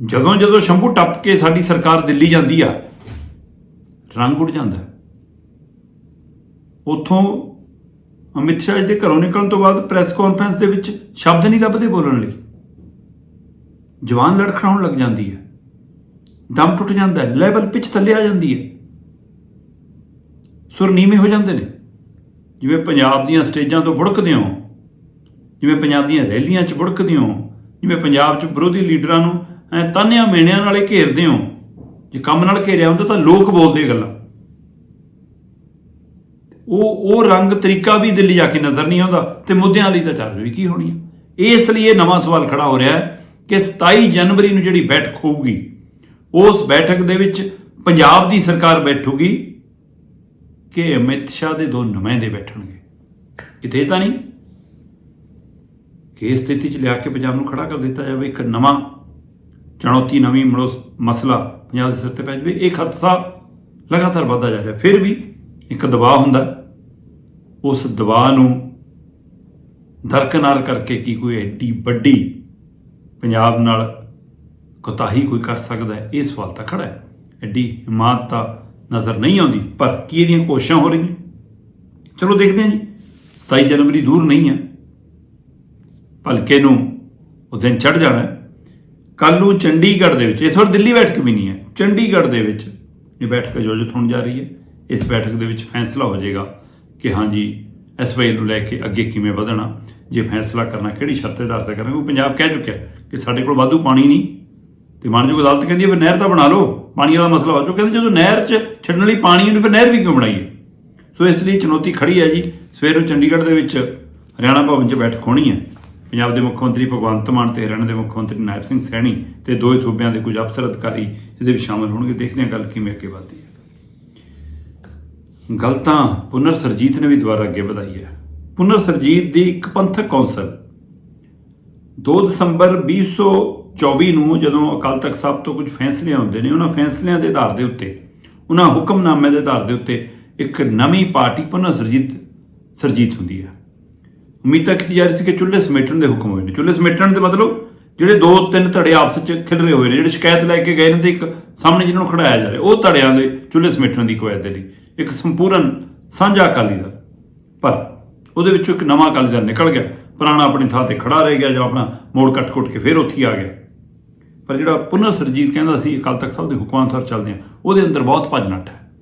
S1: ਜਦੋਂ ਜਦੋਂ ਸ਼ੰਭੂ ਟੱਪ ਕੇ ਸਾਡੀ ਸਰਕਾਰ ਦਿੱਲੀ ਜਾਂਦੀ ਆ, ਰੰਗ ਉੱਡ ਜਾਂਦਾ। ਹੈ। ਉੱਥੋਂ ਅਮਿਤ ਸ਼ਾਹ ਦੇ ਘਰੋਂ ਨਿਕਲਣ ਤੋਂ ਬਾਅਦ ਪ੍ਰੈਸ ਕਾਨਫਰੰਸ ਦੇ ਵਿੱਚ ਸ਼ਬਦ ਨਹੀਂ ਲੱਭਦੇ ਬੋਲਣ ਲਈ। ਜਵਾਨ ਲੜਖੜਾਉਣ ਲੱਗ ਜਾਂਦੀ ਹੈ। ਦਮ ਟੁੱਟ ਜਾਂਦਾ ਹੈ, ਲੈਵਲ ਪਿਚ ਥੱਲੇ ਆ ਜਾਂਦੀ ਹੈ। ਸੁਰ ਨੀਵੇਂ ਹੋ ਜਾਂਦੇ ਨੇ। ਜਿਵੇਂ ਪੰਜਾਬ ਦੀਆਂ ਸਟੇਜਾਂ ਤੋਂ ਬੁੜਕਦੇ ਹੋ ਜਿਵੇਂ ਪੰਜਾਬ ਦੀਆਂ ਰੈਲੀਆਂ 'ਚ ਬੁੜਕਦੇ ਹੋ ਜਿਵੇਂ ਪੰਜਾਬ 'ਚ ਵਿਰੋਧੀ ਲੀਡਰਾਂ ਨੂੰ ਐ ਤਾਨਿਆਂ ਮੇਣਿਆਂ ਨਾਲੇ ਘੇਰਦੇ ਹੋ ਜੇ ਕੰਮ ਨਾਲ ਘੇਰਿਆ ਹੁੰਦਾ ਤਾਂ ਲੋਕ ਬੋਲਦੇ ਗੱਲਾਂ। ਉਹ ਉਹ ਰੰਗ ਤਰੀਕਾ ਵੀ ਦਿੱਲੀ ਜਾ ਕੇ ਨਜ਼ਰ ਨਹੀਂ ਆਉਂਦਾ ਤੇ ਮੁੱਦਿਆਂ ਲਈ ਤਾਂ ਚੱਲ ਰਹੀ ਕੀ ਹੋਣੀ ਹੈ ਇਸ ਲਈ ਇਹ ਨਵਾਂ ਸਵਾਲ ਖੜਾ ਹੋ ਰਿਹਾ ਹੈ ਕਿ 27 ਜਨਵਰੀ ਨੂੰ ਜਿਹੜੀ ਬੈਠਕ ਹੋਊਗੀ, ਉਸ ਬੈਠਕ ਦੇ ਵਿੱਚ ਪੰਜਾਬ ਦੀ ਸਰਕਾਰ ਬੈਠੂਗੀ ਕਿ ਅਮਿਤ ਸ਼ਾਹ ਦੇ ਦੋ ਨੁਮਾਇੰਦੇ ਬੈਠਣਗੇ। ਕਿਤੇ ਤਾਂ ਨਹੀਂ? ਕਿ ਇਸ ਸਥਿਤੀ 'ਚ ਲਿਆ ਕੇ ਪੰਜਾਬ ਨੂੰ ਖੜਾ ਕਰ ਦਿੱਤਾ ਜਾਵੇ ਇੱਕ ਨਵਾਂ ਚੁਣੌਤੀ, ਨਵੀਂ ਮੜੋ ਮਸਲਾ ਪੰਜਾਬ ਦੇ ਸਿਰ ਤੇ ਪੈ ਜਾਵੇ, ਇਹ ਖਤਸਾ ਲਗਾਤਾਰ ਵੱਧਦਾ ਜਾ ਰਿਹਾ। ਫਿਰ ਵੀ ਇੱਕ ਦਬਾਅ ਹੁੰਦਾ। ਉਸ ਦਬਾਅ ਨੂੰ ਦਰਕਨਾਰ ਕਰਕੇ ਕੀ ਕੋਈ ਐਡੀ ਵੱਡੀ ਪੰਜਾਬ ਨਾਲ ਕੋਤਾਹੀ ਕੋਈ ਕਰ ਸਕਦਾ ਹੈ, ਇਹ ਸਵਾਲ ਤਾਂ ਖੜਾ ਹੈ। ਐਡੀ ਹਿਮਾਤ ਤਾਂ ਨਜ਼ਰ ਨਹੀਂ ਆਉਂਦੀ, ਪਰ ਕੀ ਇਹਦੀਆਂ ਕੋਸ਼ਿਸ਼ਾਂ ਹੋ ਰਹੀਆਂ? ਚਲੋ ਦੇਖਦੇ ਹਾਂ ਜੀ 27 ਜਨਵਰੀ ਦੂਰ ਨਹੀਂ ਹੈ। ਭਲਕੇ ਨੂੰ ਉਹ ਦਿਨ ਚੜ ਜਾਣਾ ਹੈ। ਕੱਲ ਨੂੰ ਚੰਡੀਗੜ੍ਹ ਦੇ ਵਿੱਚ, ਇਸ ਵਾਰ ਦਿੱਲੀ ਬੈਠਕ ਵੀ ਨਹੀਂ ਹੈ। ਚੰਡੀਗੜ੍ਹ ਦੇ ਵਿੱਚ ਇਹ ਬੈਠਕ ਆਯੋਜਿਤ ਹੋਣ ਜਾ ਰਹੀ ਹੈ, ਇਸ ਬੈਠਕ ਦੇ ਵਿੱਚ ਫੈਸਲਾ ਹੋ ਜਾਏਗਾ ਕਿ ਹਾਂਜੀ ਐਸਵਾਈ ਨੂੰ ਲੈ ਕੇ ਅੱਗੇ ਕਿਵੇਂ ਵਧਣਾ, ਜੇ ਫੈਸਲਾ ਕਰਨਾ ਕਿਹੜੀ ਸ਼ਰਤ ਦੇ ਆਧਾਰ ਤੇ ਕਰਾਂਗੇ? ਉਹ ਪੰਜਾਬ ਕਹਿ ਚੁੱਕਿਆ ਕਿ ਸਾਡੇ ਕੋਲ ਵਾਧੂ ਪਾਣੀ ਨਹੀਂ। ਤੇ ਮਾਨਯੋਗ ਅਦਾਲਤ ਕਹਿੰਦੀ ਹੈ ਵੀ ਨਹਿਰ ਤਾਂ ਬਣਾ ਲਓ, ਪਾਣੀ ਵਾਲਾ ਮਸਲਾ ਹੋ ਚੁੱਕਾ ਕਹਿੰਦੇ ਜਦੋਂ ਨਹਿਰ 'ਚ ਛੱਡਣ ਲਈ ਪਾਣੀ ਨੂੰ ਫਿਰ ਨਹਿਰ ਵੀ ਕਿਉਂ ਬਣਾਈਏ? ਸੋ ਇਸ ਲਈ ਚੁਣੌਤੀ ਖੜੀ ਹੈ ਜੀ। ਸਵੇਰ ਨੂੰ ਚੰਡੀਗੜ੍ਹ ਦੇ ਵਿੱਚ ਹਰਿਆਣਾ ਭਵਨ 'ਚ ਬੈਠਕ ਹੋਣੀ ਹੈ। ਪੰਜਾਬ ਦੇ ਮੁੱਖ ਮੰਤਰੀ ਭਗਵੰਤ ਮਾਨ ਤੇ ਹਰਿਆਣਾ ਦੇ ਮੁੱਖ ਮੰਤਰੀ ਨਾਇਬ ਸਿੰਘ ਸੈਣੀ ਤੇ ਦੋਵੇਂ ਸੂਬਿਆਂ ਦੇ ਕੁਝ ਅਫਸਰ ਅਧਿਕਾਰੀ ਇਹਦੇ ਵਿੱਚ ਸ਼ਾਮਲ ਹੋਣਗੇ। ਦੇਖਦੇ ਹਾਂ ਗੱਲ ਕਿਵੇਂ ਅੱਗੇ ਵਧਦੀ ਹੈ। ਗੱਲ ਤਾਂ ਪੁਨਰ ਸਰਜੀਤ ਨੇ ਵੀ ਦੁਬਾਰਾ ਅੱਗੇ ਵਧਾਈ ਹੈ। ਪੁਨਰ ਸਰਜੀਤ ਦੀ ਇੱਕ ਪੰਥਕ ਕੌਂਸਲ। 2 ਦਸੰਬਰ 2024 ਨੂੰ ਜਦੋਂ ਅਕਾਲ ਤਖਤ ਸਾਹਿਬ ਤੋਂ ਕੁਝ ਫੈਸਲੇ ਆਉਂਦੇ ਨੇ, ਉਹਨਾਂ ਫੈਸਲਿਆਂ ਦੇ ਆਧਾਰ ਦੇ ਉੱਤੇ, ਉਹਨਾਂ ਹੁਕਮਨਾਮੇ ਦੇ ਆਧਾਰ ਦੇ ਉੱਤੇ ਇੱਕ ਨਵੀਂ ਪਾਰਟੀ ਪੁਨਰ ਸਰਜੀਤ ਸਰਜੀਤ ਹੁੰਦੀ ਹੈ। ਉਮੀਦ ਤਾਂ ਕੀਤੀ ਜਾ ਰਹੀ ਸੀ ਕਿ ਚੁੱਲ੍ਹੇ ਸਮੇਟਣ ਦੇ ਹੁਕਮ ਹੋਏ ਨੇ। ਚੁੱਲ੍ਹੇ ਸਮੇਟਣ ਦੇ ਮਤਲਬ ਜਿਹੜੇ ਦੋ ਤਿੰਨ ਧੜੇ ਆਪਸ ਵਿੱਚ ਖਿਲ ਰਹੇ ਹੋਏ ਨੇ, ਜਿਹੜੇ ਸ਼ਿਕਾਇਤ ਲੈ ਕੇ ਗਏ ਨੇ ਤੇ ਇੱਕ ਸਾਹਮਣੇ ਜਿਹਨਾਂ ਨੂੰ ਖੜਾਇਆ ਜਾ ਰਿਹਾ, ਉਹ ਧੜਿਆਂ ਦੇ ਚੁੱਲ੍ਹੇ ਸਮੇਟਣ ਦੀ ਕਵਾਇਦ ਦੇ ਲਈ। ਇੱਕ ਸੰਪੂਰਨ ਸਾਂਝਾ ਅਕਾਲੀ ਦਲ। ਪਰ ਉਹਦੇ ਵਿੱਚੋਂ ਇੱਕ ਨਵਾਂ ਅਕਾਲੀ ਦਲ ਨਿਕਲ ਗਿਆ। ਪੁਰਾਣਾ ਆਪਣੀ ਥਾਂ ਤੇ ਖੜਾ ਰਹਿ ਗਿਆ ਜਾਂ ਆਪਣਾ ਮੋੜ ਕੱਟ-ਕੁੱਟ ਕੇ ਫਿਰ ਉੱਥੇ ਹੀ ਆ ਗਿਆ। ਪਰ ਜਿਹੜਾ ਪੁਨਰ ਸਰਜੀਤ ਕਹਿੰਦਾ ਸੀ, ਅਕਾਲ ਤਖਤ ਸਾਹਿਬ ਦੇ ਹੁਕਮਾਂ ਅਨੁਸਾਰ ਚੱਲਦੇ ਆ, ਉਹਦੇ ਅੰਦਰ ਬਹੁਤ ਭੱਜ ਨੱਠ ਹੈ।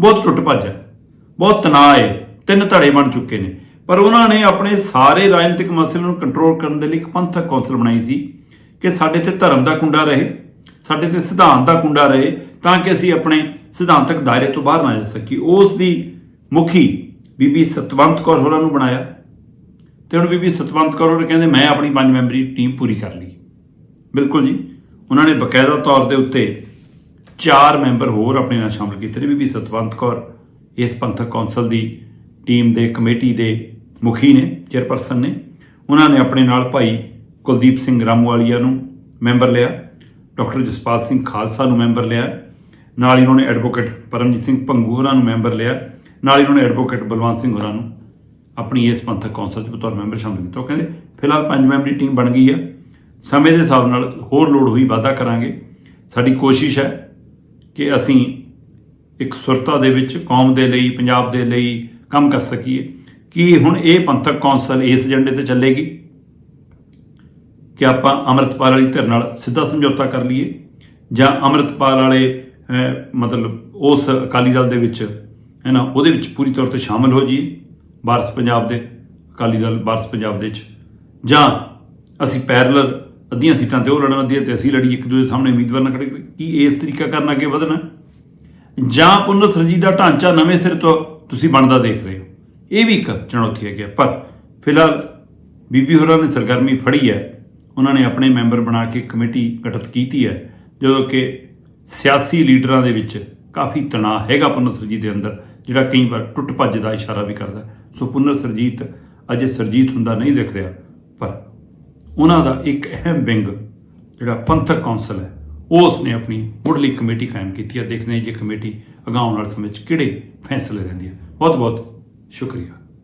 S1: ਬਹੁਤ ਟੁੱਟ ਭੱਜ ਹੈ। ਬਹੁਤ ਤਣਾਅ ਹੈ। ਤਿੰਨ ਧੜੇ ਬਣ ਚੁੱਕੇ ਨੇ। ਪਰ ਉਹਨਾਂ ਨੇ ਆਪਣੇ ਸਾਰੇ ਰਾਜਨੀਤਿਕ ਮਸਲੇ ਨੂੰ ਕੰਟਰੋਲ ਕਰਨ ਦੇ ਲਈ ਇੱਕ ਪੰਥਕ ਕੌਂਸਲ ਬਣਾਈ ਸੀ ਕਿ ਸਾਡੇ ਤੇ ਧਰਮ ਦਾ ਕੁੰਡਾ ਰਹੇ, ਸਾਡੇ ਤੇ ਸਿਧਾਂਤ ਦਾ ਕੁੰਡਾ ਰਹੇ, ਤਾਂ ਕਿ ਅਸੀਂ ਆਪਣੇ ਸਿਧਾਂਤਕ ਦਾਇਰੇ ਤੋਂ ਬਾਹਰ ਨਾ ਜਾ ਸਕੀ। ਉਸ ਦੀ ਮੁਖੀ ਬੀਬੀ ਸਤਵੰਤ ਕੌਰ ਹੋਰਾਂ ਨੂੰ ਬਣਾਇਆ। ਤੇ ਹੁਣ ਬੀਬੀ ਸਤਵੰਤ ਕੌਰ ਹੋਰਾਂ ਕਹਿੰਦੇ, ਮੈਂ ਆਪਣੀ ਪੰਜ ਮੈਂਬਰੀ ਟੀਮ ਪੂਰੀ ਕਰ ਲਈ। ਬਿਲਕੁਲ ਜੀ। ਉਹਨਾਂ ਨੇ ਬਕਾਇਦਾ ਤੌਰ ਦੇ ਉੱਤੇ ਚਾਰ ਮੈਂਬਰ ਹੋਰ ਆਪਣੇ ਨਾਲ ਸ਼ਾਮਲ ਕੀਤੇ ਨੇ। ਬੀਬੀ ਸਤਵੰਤ ਕੌਰ ਇਸ ਪੰਥਕ ਕੌਂਸਲ ਦੀ ਟੀਮ ਦੇ ਕਮੇਟੀ ਦੇ ਮੁਖੀ ਨੇ, ਚੇਅਰਪਰਸਨ ਨੇ। ਉਹਨਾਂ ਨੇ ਆਪਣੇ ਨਾਲ ਭਾਈ ਕੁਲਦੀਪ ਸਿੰਘ ਰਾਮੂਵਾਲੀਆ ਨੂੰ ਮੈਂਬਰ ਲਿਆ। ਡਾਕਟਰ ਜਸਪਾਲ ਸਿੰਘ ਖਾਲਸਾ ਨੂੰ ਮੈਂਬਰ ਲਿਆ। ਨਾਲ ਹੀ ਉਹਨਾਂ ਨੇ ਐਡਵੋਕੇਟ ਪਰਮਜੀਤ ਸਿੰਘ ਭੰਗੂ ਹੋਰਾਂ ਨੂੰ ਮੈਂਬਰ ਲਿਆ, ਨਾਲ ਹੀ ਉਹਨਾਂ ਨੇ ਐਡਵੋਕੇਟ ਬਲਵੰਤ ਸਿੰਘ ਹੋਰਾਂ ਨੂੰ ਆਪਣੀ ਇਸ ਪੰਥਕ ਕੌਂਸਲ 'ਚ ਬਤੌਰ ਮੈਂਬਰ ਸ਼ਾਮਲ ਕੀਤਾ। ਉਹ ਕਹਿੰਦੇ, ਫਿਲਹਾਲ ਪੰਜ ਮੈਂਬਰੀ ਟੀਮ ਬਣ ਗਈ ਹੈ ਸਮੇਂ ਦੇ ਹਿਸਾਬ ਨਾਲ ਹੋਰ ਲੋੜ ਹੋਈ ਵਾਧਾ ਕਰਾਂਗੇ। ਸਾਡੀ ਕੋਸ਼ਿਸ਼ ਹੈ ਕਿ ਅਸੀਂ ਇੱਕ ਸੁਰਤਾ ਦੇ ਵਿੱਚ ਕੌਮ ਦੇ ਲਈ, ਪੰਜਾਬ ਦੇ ਲਈ ਕੰਮ ਕਰ ਸਕੀਏ। ਕਿ ਹੁਣ ਇਹ ਪੰਥਕ ਕੌਂਸਲ ਇਸ ਏਜੰਡੇ ਤੇ ਚੱਲੇਗੀ? ਕਿ ਆਪਾਂ ਅੰਮ੍ਰਿਤਪਾਲ ਵਾਲੀ ਧਿਰ ਨਾਲ ਸਿੱਧਾ ਸਮਝੌਤਾ ਕਰ ਲਈਏ ਜਾਂ ਅੰਮ੍ਰਿਤਪਾਲ ਵਾਲੇ ਮਤਲਬ ਉਸ ਅਕਾਲੀ ਦਲ ਦੇ ਵਿੱਚ, ਹੈ ਨਾ, ਉਹਦੇ ਵਿੱਚ ਪੂਰੀ ਤੌਰ ਤੇ ਸ਼ਾਮਲ ਹੋ ਜਾਈਏ ਵਾਰਸ ਪੰਜਾਬ ਦੇ, ਅਕਾਲੀ ਦਲ ਵਾਰਸ ਪੰਜਾਬ ਦੇ ਵਿੱਚ। ਜਾਂ ਅਸੀਂ ਪੈਰਲਲ ਅੱਧੀਆਂ ਸੀਟਾਂ ਤੇ ਉਹ ਲੜਨ ਅੱਧੀਆਂ ਤੇ ਅਸੀਂ ਲੜੀ ਇੱਕ ਦੂਜੇ ਸਾਹਮਣੇ ਉਮੀਦਵਾਰ ਨਾ ਖੜੇ ਕੀ ਇਸ ਤਰੀਕਾ ਕਰਨ ਅੱਗੇ ਵਧਣਾ? ਜਾਂ ਪੁਨਰ ਸਰਜੀਤ ਢਾਂਚਾ ਨਵੇਂ ਸਿਰ ਤੋਂ ਤੁਸੀਂ ਬਣਦਾ ਦੇਖ ਰਹੇ ਹੋ। ਇਹ ਵੀ ਇੱਕ ਚੁਣੌਤੀ ਹੈਗੀ ਹੈ ਪਰ ਫਿਲਹਾਲ ਬੀਬੀ ਹੋਰਾਂ ਨੇ ਸਰਗਰਮੀ ਫੜੀ ਹੈ। ਉਹਨਾਂ ਨੇ ਆਪਣੇ ਮੈਂਬਰ ਬਣਾ ਕੇ ਕਮੇਟੀ ਗਠਿਤ ਕੀਤੀ ਹੈ। ਜਦੋਂ ਕਿ ਸਿਆਸੀ ਲੀਡਰਾਂ ਦੇ ਵਿੱਚ ਕਾਫੀ ਤਣਾਅ ਹੈਗਾ ਪੁਨਰ ਸਰਜੀਤ ਦੇ ਅੰਦਰ, ਜਿਹੜਾ ਕਈ ਵਾਰ ਟੁੱਟ ਭੱਜ ਦਾ ਇਸ਼ਾਰਾ ਵੀ ਕਰਦਾ। ਸੋ ਪੁਨਰ ਸਰਜੀਤ ਅਜੇ ਸਰਜੀਤ ਹੁੰਦਾ ਨਹੀਂ ਦਿਖ ਰਿਹਾ, ਪਰ ਉਹਨਾਂ ਦਾ ਇੱਕ ਅਹਿਮ ਵਿੰਗ, ਜਿਹੜਾ ਪੰਥਕ ਕੌਂਸਲ ਹੈ ਉਸ ਨੇ ਆਪਣੀ ਮੁੱਢਲੀ ਕਮੇਟੀ ਕਾਇਮ ਕੀਤੀ ਹੈ। ਦੇਖਦੇ ਹਾਂ ਜੇ ਕਮੇਟੀ ਅਗਾਉਣ ਵਾਲੇ ਸਮੇਂ 'ਚ ਕਿਹੜੇ ਫੈਸਲੇ ਲੈਂਦੀ ਹੈ। ਬਹੁਤ ਬਹੁਤ ਸ਼ੁਕਰੀਆ।